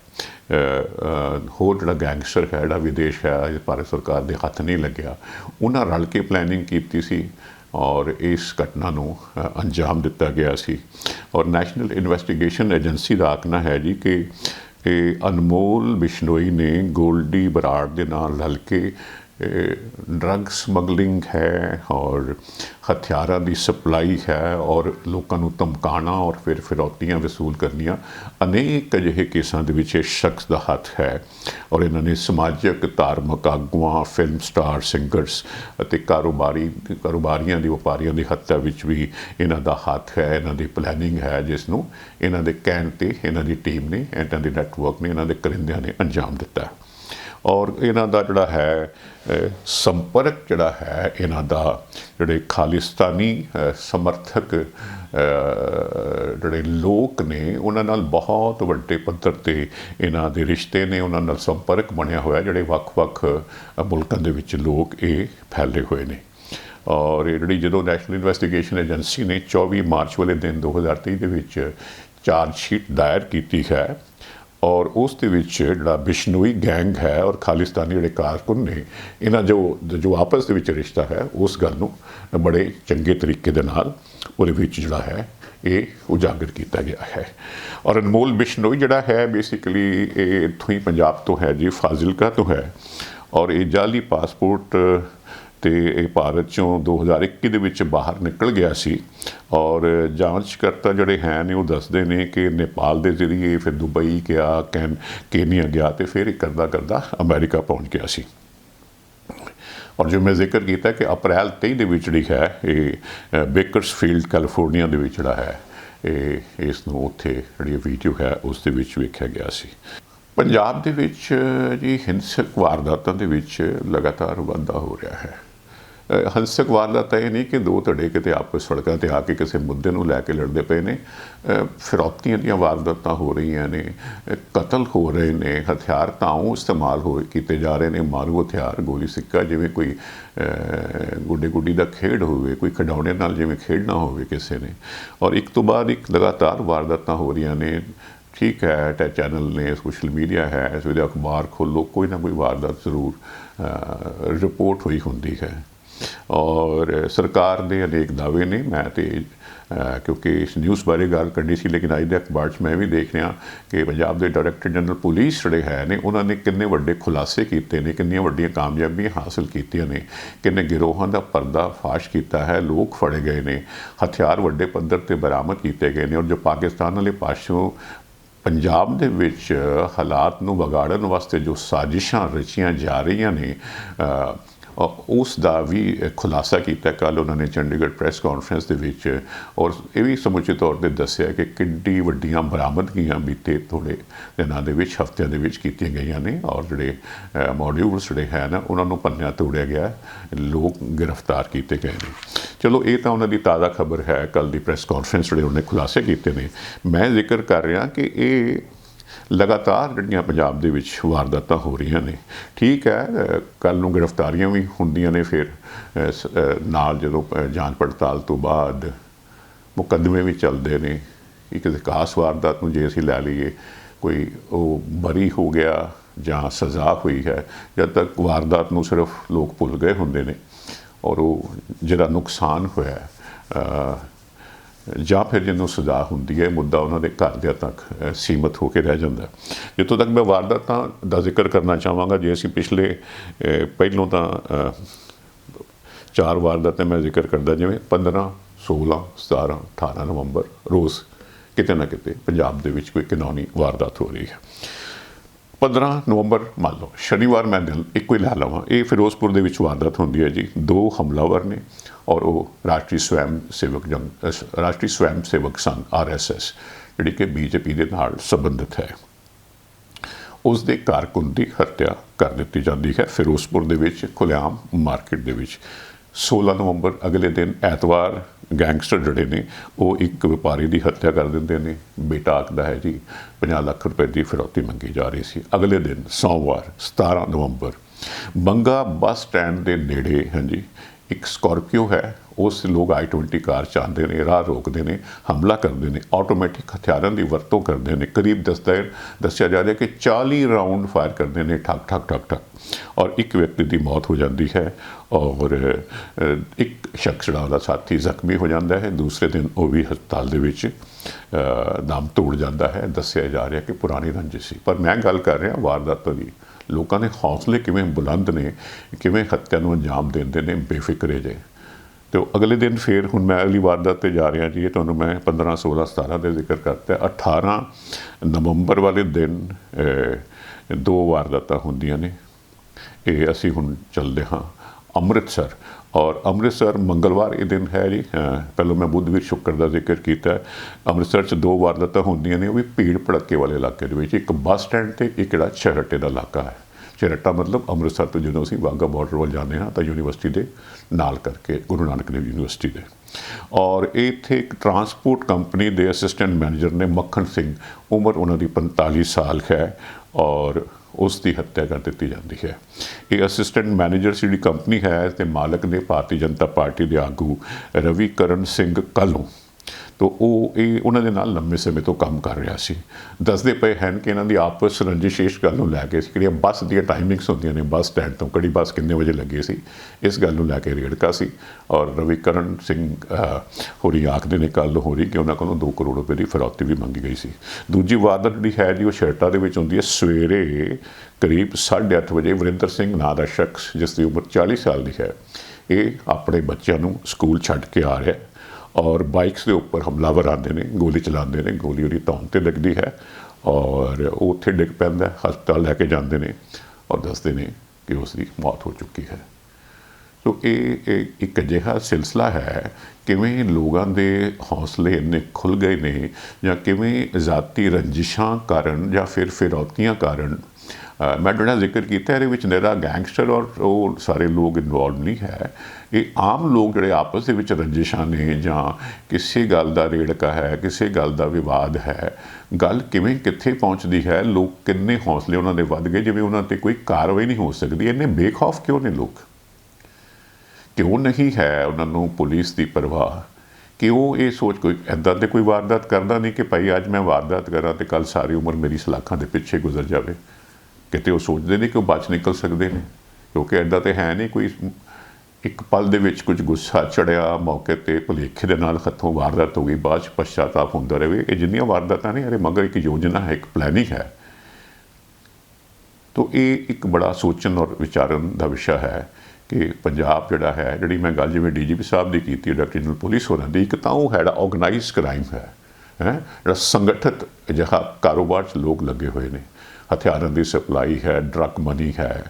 ਹੋਰ ਜਿਹੜਾ ਗੈਂਗਸਟਰ ਹੈ, ਜਿਹੜਾ ਵਿਦੇਸ਼ ਹੈ ਭਾਰਤ ਸਰਕਾਰ ਦੇ ਹੱਥ ਨਹੀਂ ਲੱਗਿਆ। ਉਹਨਾਂ ਰਲ ਕੇ ਪਲੈਨਿੰਗ ਕੀਤੀ ਸੀ। ਔਰ ਇਸ ਘਟਨਾ ਨੂੰ ਅੰਜਾਮ ਦਿੱਤਾ ਗਿਆ ਸੀ। ਔਰ ਨੈਸ਼ਨਲ ਇਨਵੈਸਟੀਗੇਸ਼ਨ ਏਜੰਸੀ ਦਾ ਆਖਣਾ ਹੈ ਜੀ ਕਿ ਇਹ ਅਨਮੋਲ ਬਿਸ਼ਨੋਈ ਨੇ ਗੋਲਡੀ ਬਰਾੜ ਦੇ ਨਾਲ ਰਲ ਕੇ ਡਰੱਗ ਸਮਗਲਿੰਗ ਹੈ ਔਰ ਹਥਿਆਰਾਂ ਦੀ ਸਪਲਾਈ ਹੈ ਔਰ ਲੋਕਾਂ ਨੂੰ ਧਮਕਾਉਣਾ ਔਰ ਫਿਰ ਫਿਰੌਤੀਆਂ ਵਸੂਲ ਕਰਨੀਆਂ, ਅਨੇਕ ਅਜਿਹੇ ਕੇਸਾਂ ਦੇ ਵਿੱਚ ਇਹ ਸ਼ਖਸ ਦਾ ਹੱਥ ਹੈ ਔਰ ਇਹਨਾਂ ਨੇ ਸਮਾਜਿਕ, ਧਾਰਮਿਕ ਆਗੂਆਂ ਫਿਲਮ ਸਟਾਰ ਸਿੰਗਰਸ ਅਤੇ ਕਾਰੋਬਾਰੀ, ਕਾਰੋਬਾਰੀਆਂ ਦੀ ਵਪਾਰੀਆਂ ਦੀ ਹੱਤਿਆ ਵਿੱਚ ਵੀ ਇਹਨਾਂ ਦਾ ਹੱਥ ਹੈ, ਇਹਨਾਂ ਦੀ ਪਲੈਨਿੰਗ ਹੈ ਜਿਸ ਨੂੰ ਇਹਨਾਂ ਦੇ ਕਹਿਣ ਤੇ ਇਹਨਾਂ ਦੀ ਟੀਮ ਨੇ, ਇਹਨਾਂ ਦੇ ਨੈਟਵਰਕ ਨੇ, ਇਹਨਾਂ ਦੇ ਕਰਿੰਦਿਆਂ ਨੇ ਅੰਜਾਮ ਦਿੱਤਾ। ਔਰ ਇਹਨਾਂ ਦਾ ਜਿਹੜਾ ਹੈ ਸੰਪਰਕ ਜਿਹੜਾ ਹੈ, ਇਹਨਾਂ ਦਾ ਜਿਹੜੇ ਖਾਲਿਸਤਾਨੀ ਸਮਰਥਕ ਜਿਹੜੇ ਲੋਕ ਨੇ, ਉਹਨਾਂ ਨਾਲ ਬਹੁਤ ਵੱਡੇ ਪੱਧਰ ਤੇ ਇਹਨਾਂ ਦੇ ਰਿਸ਼ਤੇ ਨੇ, ਉਹਨਾਂ ਨਾਲ ਸੰਪਰਕ ਬਣਿਆ ਹੋਇਆ, ਜਿਹੜੇ ਵੱਖ-ਵੱਖ ਮੁਲਕਾਂ ਦੇ ਵਿੱਚ ਲੋਕ ਇਹ ਫੈਲੇ ਹੋਏ ਨੇ। ਔਰ ਇਹ ਜਿਹੜੀ ਜਦੋਂ ਨੈਸ਼ਨਲ ਇਨਵੈਸਟੀਗੇਸ਼ਨ ਏਜੰਸੀ ਨੇ 24 ਮਾਰਚ ਵਾਲੇ ਦਿਨ 2023 ਦੇ ਵਿੱਚ ਚਾਰਜ ਸ਼ੀਟ ਦਾਇਰ ਕੀਤੀ ਹੈ ਔਰ ਉਸ ਦੇ ਵਿੱਚ ਜਿਹੜਾ ਬਿਸ਼ਨੋਈ ਗੈਂਗ ਹੈ ਔਰ ਖਾਲਿਸਤਾਨੀ ਜਿਹੜੇ ਕਾਰਕੁਨ ਨੇ, ਇਹਨਾਂ ਜੋ ਜੋ ਆਪਸ ਦੇ ਵਿੱਚ ਰਿਸ਼ਤਾ ਹੈ, ਉਸ ਗੱਲ ਨੂੰ ਬੜੇ ਚੰਗੇ ਤਰੀਕੇ ਦੇ ਨਾਲ ਉਹਦੇ ਵਿੱਚ ਜਿਹੜਾ ਹੈ, ਇਹ ਉਜਾਗਰ ਕੀਤਾ ਗਿਆ ਹੈ। ਔਰ ਅਨਮੋਲ ਬਿਸ਼ਨੋਈ ਜਿਹੜਾ ਹੈ ਬੇਸਿਕਲੀ ਇਹ ਇੱਥੋਂ ਹੀ ਪੰਜਾਬ ਤੋਂ ਹੈ ਜੀ, ਫਾਜ਼ਿਲਕਾ ਤੋਂ ਹੈ। ਔਰ ਇਹ ਜਾਲੀ ਪਾਸਪੋਰਟ ਤੇ ਇਹ ਭਾਰਤ ਚੋਂ 2021 ਦੇ ਵਿੱਚ ਬਾਹਰ ਨਿਕਲ ਗਿਆ ਸੀ। ਔਰ ਜਾਂਚਕਰਤਾ ਜਿਹੜੇ ਹੈ ਨੇ ਉਹ ਦੱਸਦੇ ਨੇ ਕਿ ਨੇਪਾਲ ਦੇ ਜ਼ਰੀਏ ਫਿਰ ਦੁਬਈ ਗਿਆ, ਕੈਨ, ਕੇਨੀਆ ਗਿਆ ਤੇ ਫਿਰ ਇਹ ਕਰਦਾ ਕਰਦਾ ਅਮਰੀਕਾ ਪਹੁੰਚ ਗਿਆ ਸੀ। ਔਰ ਜੋ ਮੈਂ ਜ਼ਿਕਰ ਕੀਤਾ ਕਿ ਅਪ੍ਰੈਲ 23 ਦੇ ਵਿੱਚ ਜਿਹੜੀ ਹੈ, ਇਹ ਬੇਕਰਸਫੀਲਡ, ਕੈਲੀਫੋਰਨੀਆ ਦੇ ਵਿੱਚ ਜਿਹੜਾ ਹੈ, ਇਹ ਇਸ ਨੂੰ ਉੱਥੇ ਜਿਹੜੀ ਵੀਡੀਓ ਹੈ, ਉਸ ਦੇ ਵਿੱਚ ਵੇਖਿਆ ਗਿਆ ਸੀ। ਪੰਜਾਬ ਦੇ ਵਿੱਚ ਜੀ, ਹਿੰਸਕ ਵਾਰਦਾਤਾਂ ਦੇ ਵਿੱਚ ਲਗਾਤਾਰ ਵਾਧਾ ਹੋ ਰਿਹਾ ਹੈ। ਹਿੰਸਕ ਵਾਰਦਾਤਾਂ ਇਹ ਨਹੀਂ ਕਿ ਦੋ ਧੜੇ ਕਿਤੇ ਆਪਸ ਸੜਕਾਂ ਤੇ ਆ ਕੇ ਕਿਸੇ ਮੁੱਦੇ ਨੂੰ ਲੈ ਕੇ ਲੜਦੇ ਪਏ ਨੇ। ਅ, ਫਿਰੌਤੀਆਂ ਦੀਆਂ ਵਾਰਦਾਤਾਂ ਹੋ ਰਹੀਆਂ ਨੇ ਕਤਲ ਹੋ ਰਹੇ ਨੇ ਹਥਿਆਰ ਤਾਉ ਇਸਤੇਮਾਲ ਹੋ ਕੀਤੇ ਜਾ ਰਹੇ ਨੇ। ਮਾਰੂ ਹਥਿਆਰ ਗੋਲੀ ਸਿੱਕਾ ਜਿਵੇਂ ਕੋਈ ਗੁੱਡੇ ਗੁੱਡੀ ਦਾ ਖੇਡ ਹੋਵੇ ਕੋਈ ਖਿਡੌਣੇ ਨਾਲ ਜਿਵੇਂ ਖੇਡਣਾ ਹੋਵੇ ਕਿਸੇ ਨੇ। ਔਰ ਇੱਕ ਤੋਂ ਬਾਅਦ ਇੱਕ ਲਗਾਤਾਰ ਵਾਰਦਾਤਾਂ ਹੋ ਰਹੀਆਂ ਨੇ। ਠੀਕ ਹੈ ਟੈ ਚੈਨਲ ਨੇ ਸੋਸ਼ਲ ਮੀਡੀਆ ਹੈ ਇਸ ਵੇਲੇ ਅਖਬਾਰ ਖੋਲੋ ਕੋਈ ਨਾ ਕੋਈ ਵਾਰਦਾਤ ਜ਼ਰੂਰ ਰਿਪੋਰਟ ਹੋਈ ਹੁੰਦੀ ਹੈ। ਔਰ ਸਰਕਾਰ ਦੇ ਅਨੇਕ ਦਾਅਵੇ ਨੇ ਮੈਂ ਤੇ ਕਿਉਂਕਿ ਇਸ ਨਿਊਜ਼ ਬਾਰੇ ਗੱਲ ਕਰਨੀ ਸੀ, ਲੇਕਿਨ ਅੱਜ ਦੇ ਅਖਬਾਰ 'ਚ ਮੈਂ ਵੀ ਦੇਖ ਰਿਹਾ ਕਿ ਪੰਜਾਬ ਦੇ ਡਾਇਰੈਕਟਰ ਜਨਰਲ ਪੁਲਿਸ ਜਿਹੜੇ ਹੈ ਨੇ, ਉਹਨਾਂ ਨੇ ਕਿੰਨੇ ਵੱਡੇ ਖੁਲਾਸੇ ਕੀਤੇ ਨੇ, ਕਿੰਨੀਆਂ ਵੱਡੀਆਂ ਕਾਮਯਾਬੀਆਂ ਹਾਸਲ ਕੀਤੀਆਂ ਨੇ, ਕਿੰਨੇ ਗਿਰੋਹਾਂ ਦਾ ਪਰਦਾ ਫਾਸ਼ ਕੀਤਾ ਹੈ, ਲੋਕ ਫੜੇ ਗਏ ਨੇ, ਹਥਿਆਰ ਵੱਡੇ ਪੱਧਰ ਤੇ ਬਰਾਮਦ ਕੀਤੇ ਗਏ ਨੇ, ਔਰ ਜੋ ਪਾਕਿਸਤਾਨ ਵਾਲੇ ਪਾਸੋਂ, ਪੰਜਾਬ ਦੇ ਵਿੱਚ ਹਾਲਾਤ ਨੂੰ ਵਿਗਾੜਨ ਵਾਸਤੇ ਜੋ ਸਾਜ਼ਿਸ਼ਾਂ ਰਚੀਆਂ ਜਾ ਰਹੀਆਂ ਨੇ ਉਸ ਦਾ ਵੀ ਖੁਲਾਸਾ ਕੀਤਾ ਕੱਲ ਉਹਨਾਂ ਨੇ ਚੰਡੀਗੜ੍ਹ ਪ੍ਰੈਸ ਕਾਨਫਰੰਸ ਦੇ ਵਿੱਚ ਔਰ ਇਹ ਵੀ ਸਮੁੱਚੇ ਤੌਰ ਤੇ ਦੱਸਿਆ ਕਿ ਕਿੰਨੀ ਵੱਡੀਆਂ ਬਰਾਮਦਗੀਆਂ ਬੀਤੇ ਥੋੜੇ ਦਿਨਾਂ ਦੇ ਵਿੱਚ, ਹਫ਼ਤਿਆਂ ਦੇ ਵਿੱਚ ਕੀਤੀਆਂ ਗਈਆਂ ਨੇ ਔਰ ਜਿਹੜੇ ਮੋਡਿਊਲਸ ਜਿਹੜੇ ਹੈ ਨਾ, ਉਹਨਾਂ ਨੂੰ ਪੰਨਿਆਂ ਤੋੜਿਆ ਗਿਆ, ਲੋਕ ਗ੍ਰਿਫਤਾਰ ਕੀਤੇ ਗਏ ਨੇ। ਚਲੋ, ਇਹ ਤਾਂ ਉਹਨਾਂ ਦੀ ਤਾਜ਼ਾ ਖਬਰ ਹੈ ਕੱਲ ਦੀ ਪ੍ਰੈਸ ਕਾਨਫਰੰਸ ਜਿਹੜੇ ਉਹਨੇ ਖੁਲਾਸੇ ਕੀਤੇ ਨੇ। ਮੈਂ ਜ਼ਿਕਰ ਕਰ ਰਿਹਾ ਕਿ ਇਹ ਲਗਾਤਾਰ ਜਿਹੜੀਆਂ ਪੰਜਾਬ ਦੇ ਵਿੱਚ ਵਾਰਦਾਤਾਂ ਹੋ ਰਹੀਆਂ ਨੇ, ਠੀਕ ਹੈ ਕੱਲ ਨੂੰ ਗ੍ਰਿਫਤਾਰੀਆਂ ਵੀ ਹੁੰਦੀਆਂ ਨੇ ਫਿਰ ਨਾਲ ਜਦੋਂ ਜਾਂਚ ਪੜਤਾਲ ਤੋਂ ਬਾਅਦ ਮੁਕੱਦਮੇ ਵੀ ਚੱਲਦੇ ਨੇ, ਇੱਕ ਵਿਕਾਸ ਵਾਰਦਾਤ ਨੂੰ ਜੇ ਅਸੀਂ ਲੈ ਲਈਏ, ਕੋਈ ਉਹ ਬਰੀ ਹੋ ਗਿਆ ਜਾਂ ਸਜ਼ਾ ਹੋਈ ਹੈ, ਜਦ ਤੱਕ ਵਾਰਦਾਤ ਨੂੰ ਸਿਰਫ ਲੋਕ ਭੁੱਲ ਗਏ ਹੁੰਦੇ ਨੇ ਔਰ ਉਹ ਜਿਹੜਾ ਨੁਕਸਾਨ ਹੋਇਆ ਜਾਂ ਫਿਰ ਜਿਹਨੂੰ ਸਜ਼ਾ ਹੁੰਦੀ ਹੈ ਮੁੱਦਾ ਉਹਨਾਂ ਦੇ ਘਰਦਿਆਂ ਤੱਕ ਅ, ਸੀਮਤ ਹੋ ਕੇ ਰਹਿ ਜਾਂਦਾ ਜਿੱਥੋਂ ਤੱਕ ਮੈਂ ਵਾਰਦਾਤਾਂ ਦਾ ਜ਼ਿਕਰ ਕਰਨਾ ਚਾਹਾਂਗਾ ਜੇ ਅਸੀਂ ਪਿਛਲੇ ਪਹਿਲੋਂ ਤਾਂ ਚਾਰ ਵਾਰਦਾਤਾਂ ਮੈਂ ਜ਼ਿਕਰ ਕਰਦਾ ਜਿਵੇਂ 15 16 17 18 ਨਵੰਬਰ ਰੋਜ਼ ਕਿਤੇ ਨਾ ਕਿਤੇ ਪੰਜਾਬ ਦੇ ਵਿੱਚ ਕੋਈ ਕਾਨੂੰਨੀ ਵਾਰਦਾਤ ਹੋ ਰਹੀ ਹੈ। 15 ਨਵੰਬਰ ਮੰਨ ਲਓ, ਸ਼ਨੀਵਾਰ ਮੈਂ ਦਿਨ ਇੱਕੋ ਹੀ ਲੈ ਲਵਾਂ। ਇਹ ਫਿਰੋਜ਼ਪੁਰ ਦੇ ਵਿੱਚ ਵਾਰਦਾਤ ਹੁੰਦੀ ਹੈ ਜੀ। ਦੋ ਹਮਲਾਵਰ ਨੇ ਔਰ ਉਹ ਰਾਸ਼ਟਰੀ ਸਵੈਮ ਸੇਵਕ ਜੰਗ ਰਾਸ਼ਟਰੀ ਸਵੈਮ ਸੇਵਕ ਸੰਘ ਆਰਐਸਐਸ ਜਿਹੜੀ ਕਿ ਬੀਜੇਪੀ ਦੇ ਨਾਲ ਸੰਬੰਧਿਤ ਹੈ। ਉਸ ਦੇ ਕਾਰਕੁਨ ਦੀ ਹੱਤਿਆ ਕਰ ਦਿੱਤੀ ਜਾਂਦੀ ਹੈ। ਫਿਰੋਜ਼ਪੁਰ ਦੇ ਵਿੱਚ ਖੁਲਿਆਮ ਮਾਰਕੀਟ ਦੇ ਵਿੱਚ 16 ਨਵੰਬਰ ਅਗਲੇ ਦਿਨ ਐਤਵਾਰ ਗੈਂਗਸਟਰ ਜਿਹੜੇ ਨੇ, ਉਹ ਇੱਕ ਵਪਾਰੀ ਦੀ ਹੱਤਿਆ ਕਰ ਦਿੰਦੇ ਨੇ। ਬੇਟਾ ਆਖਦਾ ਹੈ, ਜੀ 50 ਲੱਖ ਰੁਪਏ ਦੀ ਫਿਰੌਤੀ ਮੰਗੀ ਜਾ ਰਹੀ ਸੀ। ਅਗਲੇ ਦਿਨ ਸੋਮਵਾਰ 17 ਨਵੰਬਰ, ਬੰਗਾ ਬੱਸ ਸਟੈਂਡ ਦੇ ਨੇੜੇ, ਹਾਂਜੀ, ਇੱਕ ਸਕਾਰਪੀਓ ਹੈ ਉਸ ਲੋਕ i20 ਕਾਰ ਚਾਹੁੰਦੇ ਨੇ, ਰਾਹ ਰੋਕਦੇ ਨੇ, ਹਮਲਾ ਕਰਦੇ ਨੇ ਆਟੋਮੈਟਿਕ ਹਥਿਆਰਾਂ ਦੀ ਵਰਤੋਂ ਕਰਦੇ ਨੇ। ਕਰੀਬ ਦੱਸਦਾ ਦੱਸਿਆ ਜਾ ਰਿਹਾ ਕਿ 40 ਰਾਉਂਡ ਫਾਇਰ ਕਰਦੇ ਨੇ ਠੱਕ ਠੱਕ ਠੱਕ ਠੱਕ ਔਰ ਇੱਕ ਵਿਅਕਤੀ ਦੀ ਮੌਤ ਹੋ ਜਾਂਦੀ ਹੈ ਔਰ ਇੱਕ ਸ਼ਖਸ ਜਿਹੜਾ ਉਹਦਾ ਸਾਥੀ ਜ਼ਖਮੀ ਹੋ ਜਾਂਦਾ ਹੈ। ਦੂਸਰੇ ਦਿਨ ਉਹ ਵੀ ਹਸਪਤਾਲ ਦੇ ਵਿੱਚ ਨਾਮ ਤੋੜ ਜਾਂਦਾ ਹੈ। ਦੱਸਿਆ ਜਾ ਰਿਹਾ ਕਿ ਪੁਰਾਣੀ ਰੰਜਿਸ਼ ਸੀ। ਪਰ ਮੈਂ ਗੱਲ ਕਰ ਰਿਹਾ ਵਾਰਦਾਤਾਂ ਦੀ। ਲੋਕਾਂ ਦੇ ਹੌਸਲੇ ਕਿਵੇਂ ਬੁਲੰਦ ਨੇ, ਕਿਵੇਂ ਹੱਤਿਆ ਨੂੰ ਅੰਜਾਮ ਦਿੰਦੇ ਨੇ ਬੇਫਿਕਰੇ ਜੇ। ਤੇ ਉਹ ਅਗਲੇ ਦਿਨ ਫੇਰ ਹੁਣ ਮੈਂ ਅਗਲੀ ਵਾਰਦਾਤ ਤੇ ਜਾ ਰਿਹਾ ਜੀ, ਇਹ ਤੁਹਾਨੂੰ ਮੈਂ 15 16 17 ਦੇ ਜ਼ਿਕਰ ਕਰਤਾ। 18 ਨਵੰਬਰ ਵਾਲੇ ਦਿਨ ਦੋ ਵਾਰਦਾਤਾਂ ਹੁੰਦੀਆਂ ਨੇ। ਇਹ ਅਸੀਂ ਹੁਣ ਚੱਲਦੇ ਹਾਂ ਅੰਮ੍ਰਿਤਸਰ। ਔਰ ਅੰਮ੍ਰਿਤਸਰ ਮੰਗਲਵਾਰ ਇਹ ਦਿਨ ਹੈ ਜੀ। ਪਹਿਲਾਂ ਮੈਂ ਬੁੱਧਵੀਰ ਸ਼ੁੱਕਰ ਦਾ ਜ਼ਿਕਰ ਕੀਤਾ। ਅੰਮ੍ਰਿਤਸਰ 'ਚ ਦੋ ਵਾਰਦਾਤਾਂ ਹੁੰਦੀਆਂ ਨੇ, ਉਹ ਵੀ ਭੀੜ ਭੜੱਕੇ ਵਾਲੇ ਇਲਾਕੇ ਦੇ ਵਿੱਚ। ਇੱਕ ਬੱਸ ਸਟੈਂਡ ਤੇ, ਇੱਕ ਜਿਹੜਾ ਛਰਟੇ ਦਾ ਇਲਾਕਾ ਹੈ। ਛਰਟਾ ਮਤਲਬ ਅੰਮ੍ਰਿਤਸਰ ਤੋਂ ਜਦੋਂ ਅਸੀਂ ਵਾਹਗਾ ਬਾਰਡਰ ਵੱਲ ਜਾਂਦੇ ਹਾਂ ਤਾਂ ਯੂਨੀਵਰਸਿਟੀ ਦੇ ਨਾਲ ਕਰਕੇ ਗੁਰੂ ਨਾਨਕ ਦੇਵ ਯੂਨੀਵਰਸਿਟੀ ਦੇ। ਔਰ ਇਹ ਇੱਥੇ ਇੱਕ ਟਰਾਂਸਪੋਰਟ ਕੰਪਨੀ ਦੇ ਅਸਿਸਟੈਂਟ ਮੈਨੇਜਰ ਨੇ ਮੱਖਣ ਸਿੰਘ, ਉਮਰ ਉਹਨਾਂ ਦੀ 45 ਸਾਲ ਹੈ ਔਰ ਉਸ ਦੀ ਹੱਤਿਆ ਕਰ ਦਿੱਤੀ ਜਾਂਦੀ ਹੈ। ਇਹ ਅਸਿਸਟੈਂਟ ਮੈਨੇਜਰ ਜਿਹੜੀ ਕੰਪਨੀ ਹੈ ਤੇ ਮਾਲਕ ਨੇ ਭਾਰਤੀ ਜਨਤਾ ਪਾਰਟੀ ਦੇ ਆਗੂ ਰਵੀ ਕਰਨ ਸਿੰਘ ਕੱਲੋਂ। ਤੋ ਉਹ ਇਹ ਉਹਨਾਂ ਦੇ ਨਾਲ ਲੰਮੇ ਸਮੇਂ ਤੋਂ ਕੰਮ ਕਰ ਰਿਹਾ ਸੀ। ਦੱਸਦੇ ਪਏ ਹਨ ਕਿ ਇਹਨਾਂ ਦੀ ਆਪਸ ਰੰਜਿਸ਼ ਗੱਲ ਨੂੰ ਲੈ ਕੇ ਸੀ ਕਿ ਬੱਸ ਦੀਆਂ ਟਾਈਮਿੰਗਸ ਹੁੰਦੀਆਂ ਨੇ ਬੱਸ ਸਟੈਂਡ ਤੋਂ ਕਿਹੜੀ ਬੱਸ ਕਿੰਨੇ ਵਜੇ ਲੱਗੀ ਸੀ ਇਸ ਗੱਲ ਨੂੰ ਲੈ ਕੇ ਰੇੜਕਾ ਸੀ। ਔਰ ਰਵੀਕਰਨ ਸਿੰਘ ਅਹ, ਹੋਰੀ ਆਖਦੇ ਨੇ ਕੱਲ ਹੋਰੀ ਕਿ ਉਹਨਾਂ ਕੋਲੋਂ 2 ਕਰੋੜ ਰੁਪਏ ਦੀ ਫਰੌਤੀ ਵੀ ਮੰਗੀ ਗਈ ਸੀ। ਦੂਜੀ ਵਾਰਦਾਤ ਜਿਹੜੀ ਹੈ ਜੀ ਉਹ ਸ਼ਰਟਾ ਦੇ ਵਿੱਚ ਹੁੰਦੀ ਹੈ। ਸਵੇਰੇ ਕਰੀਬ 8:30 ਵਜੇ ਵਰਿੰਦਰ ਸਿੰਘ ਨਾਂ ਦਾ ਸ਼ਖਸ ਜਿਸ ਦੀ ਉਮਰ 40 ਸਾਲ ਦੀ ਹੈ ਇਹ ਆਪਣੇ ਬੱਚਿਆਂ ਨੂੰ ਸਕੂਲ ਛੱਡ ਕੇ ਆ ਰਿਹਾ ਔਰ ਬਾਈਕਸ ਦੇ ਉੱਪਰ ਹਮਲਾਵਰ ਆਉਂਦੇ ਨੇ, ਗੋਲੀ ਚਲਾਉਂਦੇ ਨੇ, ਗੋਲੀ ਉਹਦੀ ਧੌਣ ਤੇ ਲੱਗਦੀ ਹੈ ਔਰ ਉਹ ਉੱਥੇ ਡਿੱਗ ਪੈਂਦਾ ਹਸਪਤਾਲ ਲੈ ਕੇ ਜਾਂਦੇ ਨੇ ਔਰ ਦੱਸਦੇ ਨੇ ਕਿ ਉਸ ਦੀ ਮੌਤ ਹੋ ਚੁੱਕੀ ਹੈ। ਸੋ ਇਹ ਇੱਕ ਅਜਿਹਾ ਸਿਲਸਿਲਾ ਹੈ, ਕਿਵੇਂ ਲੋਕਾਂ ਦੇ ਹੌਸਲੇ ਇੰਨੇ ਖੁੱਲ ਗਏ ਨੇ ਜਾਂ ਕਿਵੇਂ ਜ਼ਾਤੀ ਰੰਜਿਸ਼ਾਂ ਕਾਰਨ ਜਾਂ ਫਿਰ ਫਿਰੌਤੀਆਂ ਕਾਰਨ ਮੈਂ ਜਿਹੜਾ ਜ਼ਿਕਰ ਕੀਤਾ, ਇਹਦੇ ਵਿੱਚ ਨਿਹਰਾ ਗੈਂਗਸਟਰ ਔਰ ਉਹ ਸਾਰੇ ਲੋਕ ਇਨਵੋਲਵ ਨਹੀਂ ਹੈ। ਇਹ ਆਮ ਲੋਕ ਜਿਹੜੇ ਆਪਸ ਦੇ ਵਿੱਚ ਰੰਜਿਸ਼ਾਂ ਨੇ ਜਾਂ ਕਿਸੇ ਗੱਲ ਦਾ ਰੇੜਕਾ ਹੈ, ਕਿਸੇ ਗੱਲ ਦਾ ਵਿਵਾਦ ਹੈ, ਗੱਲ ਕਿਵੇਂ ਕਿੱਥੇ ਪਹੁੰਚਦੀ ਹੈ, ਲੋਕ ਕਿੰਨੇ ਹੌਸਲੇ ਉਹਨਾਂ ਦੇ ਵੱਧ ਗਏ, ਜਿਵੇਂ ਉਹਨਾਂ ਤੇ ਕੋਈ ਕਾਰਵਾਈ ਨਹੀਂ ਹੋ ਸਕਦੀ, ਇੰਨੇ ਬੇਖੌਫ ਕਿਉਂ ਨੇ ਲੋਕ? ਕਿਉਂ ਨਹੀਂ ਹੈ ਉਹਨਾਂ ਨੂੰ ਪੁਲਿਸ ਦੀ ਪਰਵਾਹ? ਕਿਉਂ ਇਹ ਸੋਚ ਕੋਈ ਐਦਾਂ 'ਤੇ ਕੋਈ ਵਾਰਦਾਤ ਕਰਦਾ ਨਹੀਂ ਕਿ ਭਾਈ ਅੱਜ ਮੈਂ ਵਾਰਦਾਤ ਕਰਾਂ ਤੇ ਕੱਲ ਸਾਰੀ ਉਮਰ ਮੇਰੀ ਸਲਾਖਾਂ ਦੇ ਪਿੱਛੇ ਗੁਜ਼ਰ ਜਾਵੇ? ਕਿਤੇ ਉਹ ਸੋਚਦੇ ਨਹੀਂ ਕਿ ਉਹ ਬਚ ਨਿਕਲ ਸਕਦੇ ਨੇ, ਕਿਉਂਕਿ ਐਦਾਂ ਤੇ ਹੈ ਨਹੀਂ ਕੋਈ ਇੱਕ ਪਲ ਦੇ ਵਿੱਚ ਕੁਝ ਗੁੱਸਾ ਚੜਿਆ, ਮੌਕੇ ਤੇ ਭੁਲੇਖੇ ਦੇ ਨਾਲ ਹੱਥੋਂ ਵਾਰਦਾਤ ਹੋ ਗਈ, ਬਾਅਦ ਚ ਪਛਤਾਤਾਪ ਹੁੰਦਾ ਰਹੇ। ਇਹ ਜਿੰਨੀਆਂ ਵਾਰਦਾਤਾਂ ਨੇ ਇਹਦੇ ਮਗਰ ਇੱਕ ਯੋਜਨਾ ਹੈ, ਇੱਕ ਪਲੈਨਿੰਗ ਹੈ। ਤੋ ਇਹ ਇੱਕ ਬੜਾ ਸੋਚਣ ਔਰ ਵਿਚਾਰਨ ਦਾ ਵਿਸ਼ਾ ਹੈ ਕਿ ਪੰਜਾਬ ਜਿਹੜਾ ਹੈ, ਜਿਹੜੀ ਮੈਂ ਗੱਲ ਜਿਵੇਂ ਡੀਜੀਪੀ ਸਾਹਿਬ ਦੀ ਕੀਤੀ ਡਾਇਰੈਕਟਰ ਜਨਰਲ ਪੁਲਿਸ ਹੋਰਾਂ ਦੀ, ਇੱਕ ਤਾਂ ਉਹ ਹੈ ਜਿਹੜਾ ਆਰਗੇਨਾਈਜ਼ਡ ਕ੍ਰਾਈਮ ਹੈ ਹੈ? ਜਿਹੜਾ ਸੰਗਠਿਤ ਅਜਿਹਾ ਕਾਰੋਬਾਰ 'ਚ ਲੋਕ ਲੱਗੇ ਹੋਏ ਨੇ। ਹਥਿਆਰਾਂ ਦੀ ਸਪਲਾਈ ਹੈ ਡਰੱਗ ਮਨੀ ਹੈ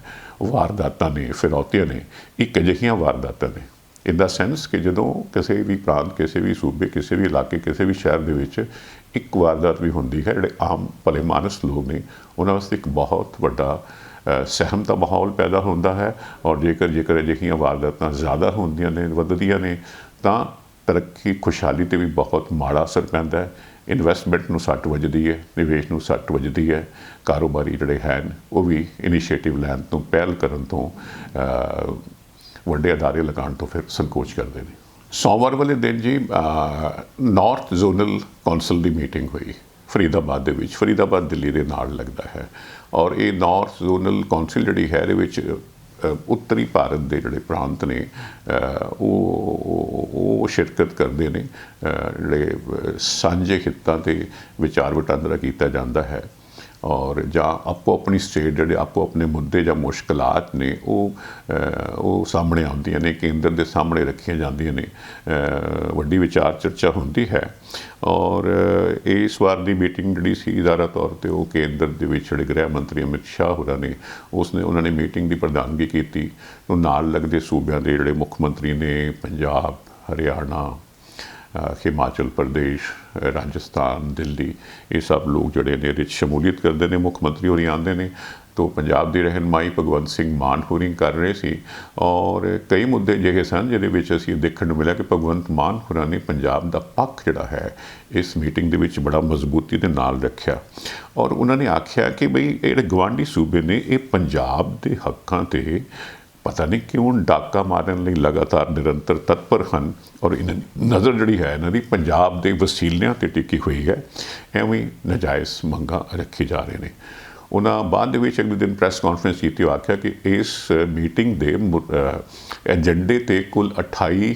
ਵਾਰਦਾਤਾਂ ਨੇ ਫਿਰੌਤੀਆਂ ਨੇ ਇੱਕ ਅਜਿਹੀਆਂ ਵਾਰਦਾਤਾਂ ਨੇ। ਇਨ ਦਾ ਸੈਂਸ ਕਿ ਜਦੋਂ ਕਿਸੇ ਵੀ ਪ੍ਰਾਂਤ ਕਿਸੇ ਵੀ ਸੂਬੇ ਕਿਸੇ ਵੀ ਇਲਾਕੇ ਕਿਸੇ ਵੀ ਸ਼ਹਿਰ ਦੇ ਵਿੱਚ ਇੱਕ ਵਾਰਦਾਤ ਵੀ ਹੁੰਦੀ ਹੈ ਜਿਹੜੇ ਆਮ ਭਲੇ ਮਾਨਸ ਲੋਕ ਨੇ ਉਹਨਾਂ ਵਾਸਤੇ ਇੱਕ ਬਹੁਤ ਵੱਡਾ ਅ, ਸਹਿਮ ਦਾ ਮਾਹੌਲ ਪੈਦਾ ਹੁੰਦਾ ਹੈ। ਔਰ ਜੇਕਰ ਜੇਕਰ ਅਜਿਹੀਆਂ ਵਾਰਦਾਤਾਂ ਜ਼ਿਆਦਾ ਹੁੰਦੀਆਂ ਨੇ ਵੱਧਦੀਆਂ ਨੇ ਤਾਂ ਤਰੱਕੀ ਖੁਸ਼ਹਾਲੀ ਤੇ ਵੀ ਬਹੁਤ ਮਾੜਾ ਅਸਰ ਪੈਂਦਾ ਹੈ। ਇਨਵੈਸਟਮੈਂਟ ਨੂੰ ਸੱਟ ਵੱਜਦੀ ਹੈ, ਨਿਵੇਸ਼ ਨੂੰ ਸੱਟ ਵੱਜਦੀ ਹੈ, ਕਾਰੋਬਾਰੀ ਜਿਹੜੇ ਹਨ, ਉਹ ਵੀ ਇਨੀਸ਼ੀਏਟਿਵ ਲੈਣ ਤੋਂ, ਪਹਿਲ ਕਰਨ ਤੋਂ ਵੱਡੇ ਅਦਾਰੇ ਲਗਾਉਣ ਤੋਂ ਫਿਰ ਸੰਕੋਚ ਕਰਦੇ ਨੇ। ਸੋਮਵਾਰ ਵਾਲੇ ਦਿਨ ਜੀ ਨਾਰਥ ਜ਼ੋਨਲ ਕੌਂਸਲ ਦੀ ਮੀਟਿੰਗ ਹੋਈ, ਫਰੀਦਾਬਾਦ ਦੇ ਵਿੱਚ। ਫਰੀਦਾਬਾਦ ਦਿੱਲੀ ਦੇ ਨਾਲ ਲੱਗਦਾ ਹੈ। ਔਰ ਇਹ ਨਾਰਥ ਜ਼ੋਨਲ ਕੌਂਸਲ ਜਿਹੜੀ ਹੈ, ਇਹਦੇ ਵਿੱਚ ਉੱਤਰੀ ਭਾਰਤ ਦੇ ਜਿਹੜੇ ਪ੍ਰਾਂਤ ਨੇ ਉਹ ਉਹ ਸ਼ਿਰਕਤ ਕਰਦੇ ਨੇ ਜਿਹੜੇ ਸਾਂਝੇ ਹਿੱਤਾਂ ਤੇ ਵਿਚਾਰ ਵਟਾਂਦਰਾ ਕੀਤਾ ਜਾਂਦਾ ਹੈ। ਔਰ ਜਾਂ ਆਪੋ ਆਪਣੀ ਸਟੇਟ ਜਿਹੜੇ ਆਪੋ ਆਪਣੇ ਮੁੱਦੇ ਜਾਂ ਮੁਸ਼ਕਲਾਤ ਨੇ ਉਹ ਉਹ ਸਾਹਮਣੇ ਆਉਂਦੀਆਂ ਨੇ, ਕੇਂਦਰ ਦੇ ਸਾਹਮਣੇ ਰੱਖੀਆਂ ਜਾਂਦੀਆਂ ਨੇ। ਵੱਡੀ ਵਿਚਾਰ ਚਰਚਾ ਹੁੰਦੀ ਹੈ। ਔਰ ਇਸ ਵਾਰ ਦੀ ਮੀਟਿੰਗ ਜਿਹੜੀ ਸੀ ਇਦਾਰਾ ਤੌਰ ਤੇ ਉਹ ਕੇਂਦਰ ਦੇ ਵਿੱਚ ਜਿਹੜੇ ਗ੍ਰਹਿ ਮੰਤਰੀ ਅਮਿਤ ਸ਼ਾਹ ਹੋਰਾਂ ਨੇ, ਉਸਨੇ, ਉਹਨਾਂ ਨੇ ਮੀਟਿੰਗ ਦੀ ਪ੍ਰਧਾਨਗੀ ਕੀਤੀ। ਉਹ ਨਾਲ ਲੱਗਦੇ ਸੂਬਿਆਂ ਦੇ ਜਿਹੜੇ ਮੁੱਖ ਮੰਤਰੀ ਨੇ, ਪੰਜਾਬ, ਹਰਿਆਣਾ ਹਿਮਾਚਲ ਪ੍ਰਦੇਸ਼ ਰਾਜਸਥਾਨ, ਦਿੱਲੀ, ਇਹ ਸਭ ਲੋਕ ਜਿਹੜੇ ਨੇ ਇਹਦੇ 'ਚ ਸ਼ਮੂਲੀਅਤ ਕਰਦੇ ਨੇ, ਮੁੱਖ ਮੰਤਰੀ ਹੋਰੀ ਆਉਂਦੇ ਨੇ। ਤੋਂ ਪੰਜਾਬ ਦੀ ਰਹਿਨਮਾਈ ਭਗਵੰਤ ਸਿੰਘ ਮਾਨ ਹੋਰੀ ਕਰ ਰਹੇ ਸੀ ਔਰ ਕਈ ਮੁੱਦੇ ਜਿਹੇ ਸਨ ਜਿਹਦੇ ਵਿੱਚ ਅਸੀਂ ਦੇਖਣ ਨੂੰ ਮਿਲਿਆ ਕਿ ਭਗਵੰਤ ਮਾਨ ਹੋਰਾਂ ਨੇ ਪੰਜਾਬ ਦਾ ਪੱਖ ਜਿਹੜਾ ਹੈ, ਇਸ ਮੀਟਿੰਗ ਦੇ ਵਿੱਚ ਬੜਾ ਮਜ਼ਬੂਤੀ ਦੇ ਨਾਲ ਰੱਖਿਆ। ਔਰ ਉਹਨਾਂ ਨੇ ਆਖਿਆ ਕਿ ਬਈ ਇਹ ਜਿਹੜੇ ਗਵਾਂਢੀ ਸੂਬੇ ਨੇ, ਇਹ ਪੰਜਾਬ ਦੇ ਹੱਕਾਂ ਤੇ ਪਤਾ ਨਹੀਂ ਕਿਉਂ ਡਾਕਾ ਮਾਰਨ ਲਈ ਲਗਾਤਾਰ ਨਿਰੰਤਰ ਤਤਪਰ ਹਨ ਔਰ ਇਹਨਾਂ ਦੀ ਨਜ਼ਰ ਜਿਹੜੀ ਹੈ ਇਹਨਾਂ ਦੀ ਪੰਜਾਬ ਦੇ ਵਸੀਲਿਆਂ ਤੇ ਟਿਕੀ ਹੋਈ ਹੈ। ਐਵੇਂ ਹੀ ਨਜਾਇਜ਼ ਮੰਗਾਂ ਰੱਖੀ ਜਾ ਰਹੇ ਨੇ। ਉਹਨਾਂ ਬਾਅਦ ਦੇ ਵਿੱਚ ਅਗਲੇ ਦਿਨ ਪ੍ਰੈਸ ਕਾਨਫਰੰਸ ਕੀਤੀ, ਉਹ ਆਖਿਆ ਕਿ ਇਸ ਮੀਟਿੰਗ ਦੇ ਮੁ- ਏਜੰਡੇ ਤੇ ਕੁੱਲ 28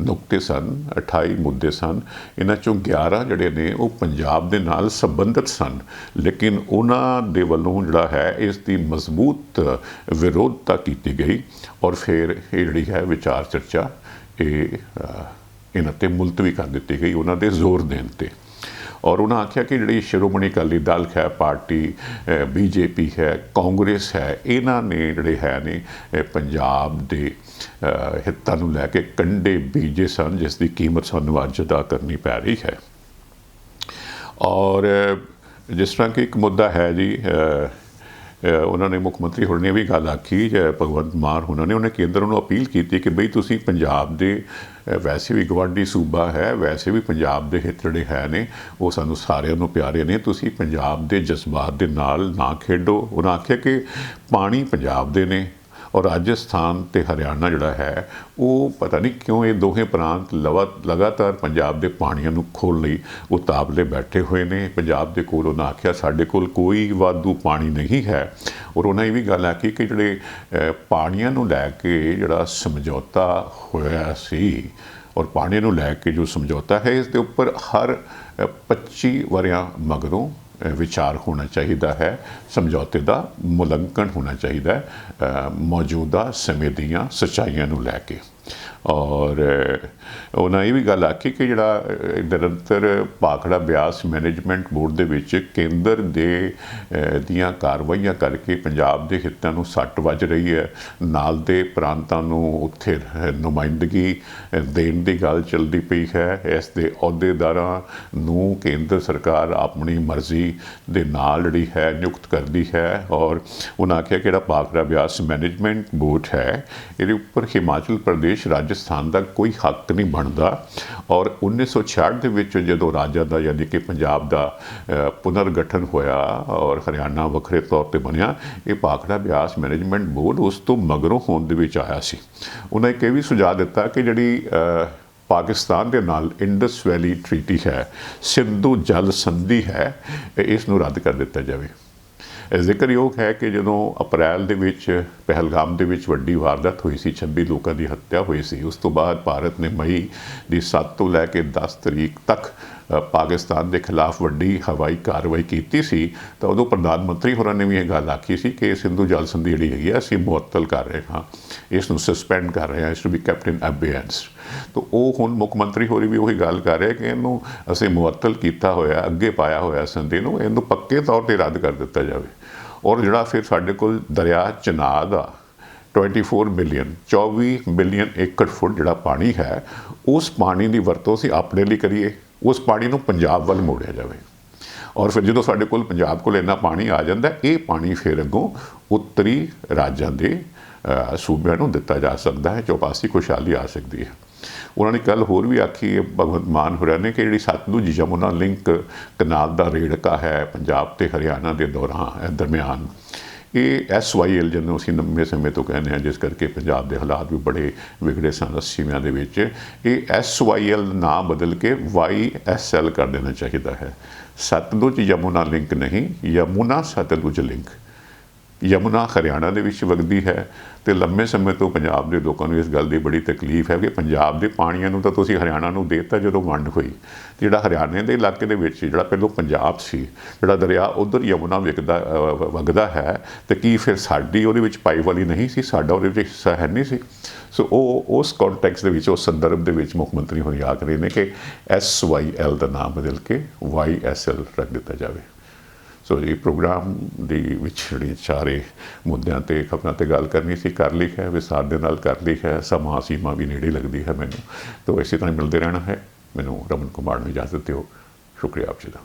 ਨੁਕਤੇ ਸਨ 28 ਮੁੱਦੇ ਸਨ। ਇਹਨਾਂ ਚੋਂ 11 ਜਿਹੜੇ ਨੇ, ਉਹ ਪੰਜਾਬ ਦੇ ਨਾਲ ਸੰਬੰਧਿਤ ਸਨ। ਲੇਕਿਨ ਉਹਨਾਂ ਦੇ ਵੱਲੋਂ ਜਿਹੜਾ ਹੈ, ਇਸ ਦੀ ਮਜ਼ਬੂਤ ਵਿਰੋਧਤਾ ਕੀਤੀ ਗਈ ਔਰ ਫਿਰ ਇਹ ਜਿਹੜੀ ਹੈ ਵਿਚਾਰ ਚਰਚਾ, ਇਹ ਇਹਨਾਂ ਤੇ ਮੁਲਤਵੀ ਕਰ ਦਿੱਤੀ ਗਈ ਉਹਨਾਂ ਦੇ ਜ਼ੋਰ ਦੇਣ ਤੇ। ਔਰ ਉਹਨਾਂ ਆਖਿਆ ਕਿ ਜਿਹੜੀ ਸ਼੍ਰੋਮਣੀ ਅਕਾਲੀ ਦਲ ਹੈ, ਪਾਰਟੀ ਬੀਜੇਪੀ ਹੈ, ਕਾਂਗਰਸ ਹੈ, ਇਹਨਾਂ ਨੇ ਜਿਹੜੇ ਹੈ ਨੇ ਪੰਜਾਬ ਦੇ ਹਿੱਤਾਂ ਨੂੰ ਲੈ ਕੇ ਕੰਡੇ ਬੀਜੇ ਸਨ, ਜਿਸ ਦੀ ਕੀਮਤ ਸਾਨੂੰ ਅੱਜ ਅਦਾ ਕਰਨੀ ਪੈ ਰਹੀ ਹੈ। ਔਰ, ਜਿਸ ਤਰ੍ਹਾਂ ਕਿ ਇੱਕ ਮੁੱਦਾ ਹੈ ਜੀ ਉਹਨਾਂ ਨੇ ਮੁੱਖ ਮੰਤਰੀ ਹੋਰ ਨੇ ਵੀ ਗੱਲ ਆਖੀ ਭਗਵੰਤ ਮਾਨ ਉਹਨਾਂ ਨੇ, ਉਹਨੇ ਕੇਂਦਰ ਨੂੰ ਅਪੀਲ ਕੀਤੀ ਕਿ ਬਈ ਤੁਸੀਂ ਪੰਜਾਬ ਦੇ ਵੈਸੇ ਵੀ ਗਵਾਂਢੀ ਸੂਬਾ ਹੈ, ਵੈਸੇ ਵੀ ਪੰਜਾਬ ਦੇ ਹਿੱਤ ਜਿਹੜੇ ਹੈ ਨੇ, ਉਹ ਸਾਨੂੰ ਸਾਰਿਆਂ ਨੂੰ ਪਿਆਰੇ ਨੇ, ਤੁਸੀਂ ਪੰਜਾਬ ਦੇ ਜਜ਼ਬਾਤ ਦੇ ਨਾਲ ਨਾ ਖੇਡੋ। ਉਹਨਾਂ ਆਖਿਆ ਕਿ ਪਾਣੀ ਪੰਜਾਬ ਦੇ ਨੇ ਔਰ ਰਾਜਸਥਾਨ ਤੇ ਹਰਿਆਣਾ ਜਿਹੜਾ ਹੈ ਉਹ ਪਤਾ ਨਹੀਂ ਕਿਉਂ ਇਹ ਦੋਹੇ ਪ੍ਰਾਂਤ ਲਵਾ ਲਗਾਤਾਰ ਪੰਜਾਬ ਦੇ ਪਾਣੀਆਂ ਨੂੰ ਖੋਲ ਲਈ ਉਤਾਵਲੇ ਬੈਠੇ ਹੋਏ ਨੇ। ਪੰਜਾਬ ਦੇ ਕੋਲ ਉਹਨਾਂ ਆਖਿਆ ਸਾਡੇ ਕੋਲ ਕੋਈ ਵਾਧੂ ਪਾਣੀ ਨਹੀਂ ਹੈ। ਔਰ ਉਹਨਾਂ ਇਹ ਵੀ ਗੱਲ ਆਖੀ ਕਿ ਜਿਹੜੇ ਪਾਣੀਆਂ ਨੂੰ ਲੈ ਕੇ ਜਿਹੜਾ ਸਮਝੌਤਾ ਹੋਇਆ ਸੀ ਔਰ ਪਾਣੀ ਨੂੰ ਲੈ ਕੇ ਜੋ ਸਮਝੌਤਾ ਹੈ ਇਸ ਦੇ ਉੱਪਰ ਹਰ ਅ, 25 ਵਰਿਆਂ ਮਗਰੋਂ ਵਿਚਾਰ ਹੋਣਾ ਚਾਹੀਦਾ ਹੈ, ਸਮਝੌਤੇ ਦਾ ਮੁਲੰਕਣ ਹੋਣਾ ਚਾਹੀਦਾ ਹੈ ਮੌਜੂਦਾ ਸਮੇਂ ਦੀਆਂ ਸੱਚਾਈਆਂ ਨੂੰ ਲੈ ਕੇ। ਔਰ ਉਹਨਾਂ ਇਹ ਵੀ ਗੱਲ ਆਖੀ ਕਿ ਜਿਹੜਾ ਨਿਰੰਤਰ ਭਾਖੜਾ ਬਿਆਸ ਮੈਨੇਜਮੈਂਟ ਬੋਰਡ ਦੇ ਵਿੱਚ ਕੇਂਦਰ ਦੇ ਦੀਆਂ ਕਾਰਵਾਈਆਂ ਕਰਕੇ ਪੰਜਾਬ ਦੇ ਹਿੱਤਾਂ ਨੂੰ ਸੱਟ ਵੱਜ ਰਹੀ ਹੈ, ਨਾਲ ਦੇ ਪ੍ਰਾਂਤਾਂ ਨੂੰ ਉੱਥੇ ਨੁਮਾਇੰਦਗੀ ਦੇਣ ਦੀ ਗੱਲ ਚੱਲਦੀ ਪਈ ਹੈ, ਇਸ ਦੇ ਅਹੁਦੇਦਾਰਾਂ ਨੂੰ ਕੇਂਦਰ ਸਰਕਾਰ ਆਪਣੀ ਮਰਜ਼ੀ ਦੇ ਨਾਲ ਜਿਹੜੀ ਹੈ, ਨਿਯੁਕਤ ਕਰਦੀ ਹੈ ਔਰ ਉਹਨਾਂ ਆਖਿਆ ਕਿ ਜਿਹੜਾ ਭਾਖੜਾ ਬਿਆਸ ਮੈਨੇਜਮੈਂਟ ਬੋਰਡ ਹੈ, ਇਹਦੇ ਉੱਪਰ ਹਿਮਾਚਲ ਪ੍ਰਦੇਸ਼ ਰਾਜ ਰਾਜਸਥਾਨ ਦਾ ਕੋਈ ਹੱਕ ਨਹੀਂ ਬਣਦਾ। ਔਰ 1966 ਦੇ ਵਿੱਚ ਜਦੋਂ ਰਾਜਾਂ ਦਾ ਯਾਨੀ ਕਿ ਪੰਜਾਬ ਦਾ ਪੁਨਰਗਠਨ ਹੋਇਆ ਔਰ ਹਰਿਆਣਾ ਵੱਖਰੇ ਤੌਰ ਤੇ ਬਣਿਆ, ਇਹ ਭਾਖੜਾ ਬਿਆਸ ਮੈਨੇਜਮੈਂਟ ਬੋਰਡ ਉਸ ਤੋਂ ਮਗਰੋਂ ਹੋਣ ਦੇ ਵਿੱਚ ਆਇਆ ਸੀ। ਉਹਨਾਂ ਇੱਕ ਇਹ ਵੀ ਸੁਝਾਅ ਦਿੱਤਾ ਕਿ ਜਿਹੜੀ ਪਾਕਿਸਤਾਨ ਦੇ ਨਾਲ ਇੰਡਸ ਵੈਲੀ ਟ੍ਰੀਟੀ ਹੈ, ਸਿੰਧੂ ਜਲ ਸੰਧੀ ਹੈ ਇਸ ਨੂੰ ਰੱਦ ਕਰ ਦਿੱਤਾ ਜਾਵੇ। ਜ਼ਿਕਰਯੋਗ ਹੈ ਕਿ ਜਦੋਂ ਅਪ੍ਰੈਲ ਦੇ ਵਿੱਚ, ਪਹਿਲਗਾਮ ਦੇ ਵਿੱਚ ਵੱਡੀ ਵਾਰਦਾਤ ਹੋਈ ਸੀ 26 ਲੋਕਾਂ ਦੀ ਹੱਤਿਆ ਹੋਈ ਸੀ, ਉਸ ਤੋਂ ਬਾਅਦ ਭਾਰਤ ਨੇ ਮਈ ਦੀ 7 ਤੋਂ ਲੈ ਕੇ 10 ਤਰੀਕ ਤੱਕ ਪਾਕਿਸਤਾਨ ਦੇ ਖਿਲਾਫ ਵੱਡੀ ਹਵਾਈ ਕਾਰਵਾਈ ਕੀਤੀ ਸੀ, ਤਾਂ ਉਦੋਂ ਪ੍ਰਧਾਨ ਮੰਤਰੀ ਹੋਰਾਂ ਨੇ ਵੀ ਇਹ ਗੱਲ ਆਖੀ ਸੀ ਕਿ ਸਿੰਧੂ ਜਲ ਸੰਧੀ ਜਿਹੜੀ ਹੈਗੀ ਆ, ਅਸੀਂ ਮੁਅੱਤਲ ਕਰ ਰਹੇ ਹਾਂ। ਇਸ ਨੂੰ ਸਸਪੈਂਡ ਕਰ ਰਹੇ ਹਾਂ, ਇਸ ਨੂੰ ਵੀ ਕੈਪਟਨ ਅਬੇਅੰਸ ਤਾਂ ਉਹ ਹੁਣ ਮੁੱਖ ਮੰਤਰੀ ਹੋਰੀ ਵੀ ਉਹੀ ਗੱਲ ਕਰ ਰਹੇ ਕਿ ਇਹਨੂੰ ਅਸੀਂ ਮੁਅੱਤਲ ਕੀਤਾ ਹੋਇਆ, ਅੱਗੇ ਪਾਇਆ ਹੋਇਆ ਸੰਧੀ ਨੂੰ, ਇਹਨੂੰ ਪੱਕੇ ਤੌਰ ਤੇ ਰੱਦ ਕਰ ਦਿੱਤਾ ਜਾਵੇ। ਔਰ ਜਿਹੜਾ ਫਿਰ ਸਾਡੇ ਕੋਲ ਦਰਿਆ ਚਨਾਹ ਦਾ 24 ਮਿਲੀਅਨ 24 ਮਿਲੀਅਨ ਏਕੜ ਫੁੱਟ ਜਿਹੜਾ ਪਾਣੀ ਹੈ, ਉਸ ਪਾਣੀ ਦੀ ਵਰਤੋਂ ਅਸੀਂ ਆਪਣੇ ਲਈ ਕਰੀਏ। ਉਸ ਪਾਣੀ ਨੂੰ ਪੰਜਾਬ ਵੱਲ ਮੋੜਿਆ ਜਾਵੇ। ਔਰ ਫਿਰ ਜਦੋਂ ਸਾਡੇ ਕੋਲ ਪੰਜਾਬ ਕੋਲ ਇੰਨਾ ਪਾਣੀ ਆ ਜਾਂਦਾ, ਇਹ ਪਾਣੀ ਫਿਰ ਅੱਗੋਂ ਉੱਤਰੀ ਰਾਜਾਂ ਦੇ ਸੂਬਿਆਂ ਨੂੰ ਦਿੱਤਾ ਜਾ ਸਕਦਾ ਹੈ ਚੌਪਾਸੀ ਖੁਸ਼ਹਾਲੀ ਆ ਸਕਦੀ ਹੈ। ਉਹਨਾਂ ਨੇ ਕੱਲ ਹੋਰ ਵੀ ਆਖੀ ਹੈ ਭਗਵੰਤ ਮਾਨ ਹੋਰਾਂ ਨੇ ਕਿ ਜਿਹੜੀ ਸਤਲੁਜ ਯਮੁਨਾ ਲਿੰਕ ਕਨਾਲ ਦਾ ਰੇੜਕਾ ਹੈ, ਪੰਜਾਬ ਤੇ ਹਰਿਆਣਾ ਦੇ ਦੌਰਾਨ, ਦਰਮਿਆਨ ਇਹ ਐਸਵਾਈਐਲ ਜਿਹਨੂੰ ਅਸੀਂ ਲੰਮੇ ਸਮੇਂ ਤੋਂ ਕਹਿੰਦੇ ਹਾਂ, ਜਿਸ ਕਰਕੇ ਪੰਜਾਬ ਦੇ ਹਾਲਾਤ ਵੀ ਬੜੇ ਵਿਗੜੇ ਸਨ 80ਵਿਆਂ ਦੇ ਵਿੱਚ, ਇਹ ਐਸਵਾਈਐਲ ਨਾਂ ਬਦਲ ਕੇ ਵਾਈਐਸਐਲ ਕਰ ਦੇਣਾ ਚਾਹੀਦਾ ਹੈ। ਸਤਲੁਜ ਯਮੁਨਾ ਲਿੰਕ ਨਹੀਂ, ਯਮੁਨਾ ਸਤਲੁਜ ਲਿੰਕ। ਯਮੁਨਾ ਹਰਿਆਣਾ ਦੇ ਵਿੱਚ ਵਗਦੀ ਹੈ ਤੇ ਲੰਮੇ ਸਮੇਂ ਤੋਂ ਪੰਜਾਬ ਦੇ ਲੋਕਾਂ ਨੂੰ ਇਸ ਗੱਲ ਦੀ ਬੜੀ ਤਕਲੀਫ ਹੈ ਕਿ ਪੰਜਾਬ ਦੇ ਪਾਣੀਆਂ ਨੂੰ ਤਾਂ ਤੁਸੀਂ ਹਰਿਆਣਾ ਨੂੰ ਦੇਤਾ ਜਦੋਂ ਵੰਡ ਹੋਈ। ਤੇ ਜਿਹੜਾ ਹਰਿਆਣੇ ਦੇ ਇਲਾਕੇ ਦੇ ਵਿੱਚ ਜਿਹੜਾ ਪਹਿਲਾਂ ਪੰਜਾਬ ਸੀ, ਜਿਹੜਾ ਦਰਿਆ ਉਧਰ ਯਮੁਨਾ ਵਿਕਦਾ ਵਗਦਾ ਹੈ ਤੇ ਕੀ ਫਿਰ ਸਾਡੀ ਉਹਦੇ ਵਿੱਚ ਪਾਈ ਵਾਲੀ ਨਹੀਂ ਸੀ, ਸਾਡਾ ਉਹਦੇ ਵਿੱਚ ਹਿੱਸਾ ਹੈ ਨਹੀਂ ਸੀ। ਸੋ ਉਹ, ਉਸ ਕੰਟੈਕਸਟ ਦੇ ਵਿੱਚ, ਉਸ ਸੰਦਰਭ ਦੇ ਵਿੱਚ ਮੁੱਖ ਮੰਤਰੀ ਹੋਣੀ ਆਖ ਰਹੇ ਨੇ ਕਿ ਐਸ ਵਾਈ ਐਲ ਦਾ ਨਾਮ ਬਦਲ ਕੇ ਵਾਈ ਐਸ ਐਲ ਰੱਖ ਦਿੱਤਾ ਜਾਵੇ। ਸੋ ਇਹ ਪ੍ਰੋਗਰਾਮ ਦੇ ਵਿੱਚ ਜਿਹੜੇ ਸਾਰੇ ਮੁੱਦਿਆਂ ਤੇ, ਖਬਰਾਂ ਤੇ ਗੱਲ ਕਰਨੀ ਸੀ, ਕਰ ਲਈ ਹੈ, ਵਿਸਾਰ ਦੇ ਨਾਲ ਕਰ ਲਈ ਹੈ, ਸਮਾਂ ਸੀਮਾ ਵੀ ਨੇੜੇ ਲੱਗਦੀ ਹੈ ਮੈਨੂੰ। ਤਾਂ ਇਸੇ ਤਰ੍ਹਾਂ ਮਿਲਦੇ ਰਹਿਣਾ ਹੈ। ਮੈਨੂੰ ਰਮਨ ਕੁਮਾਰ ਨੂੰ ਇਜਾਜ਼ਤ ਦਿਓ। ਸ਼ੁਕਰੀਆ ਆਪ ਜੀ ਦਾ।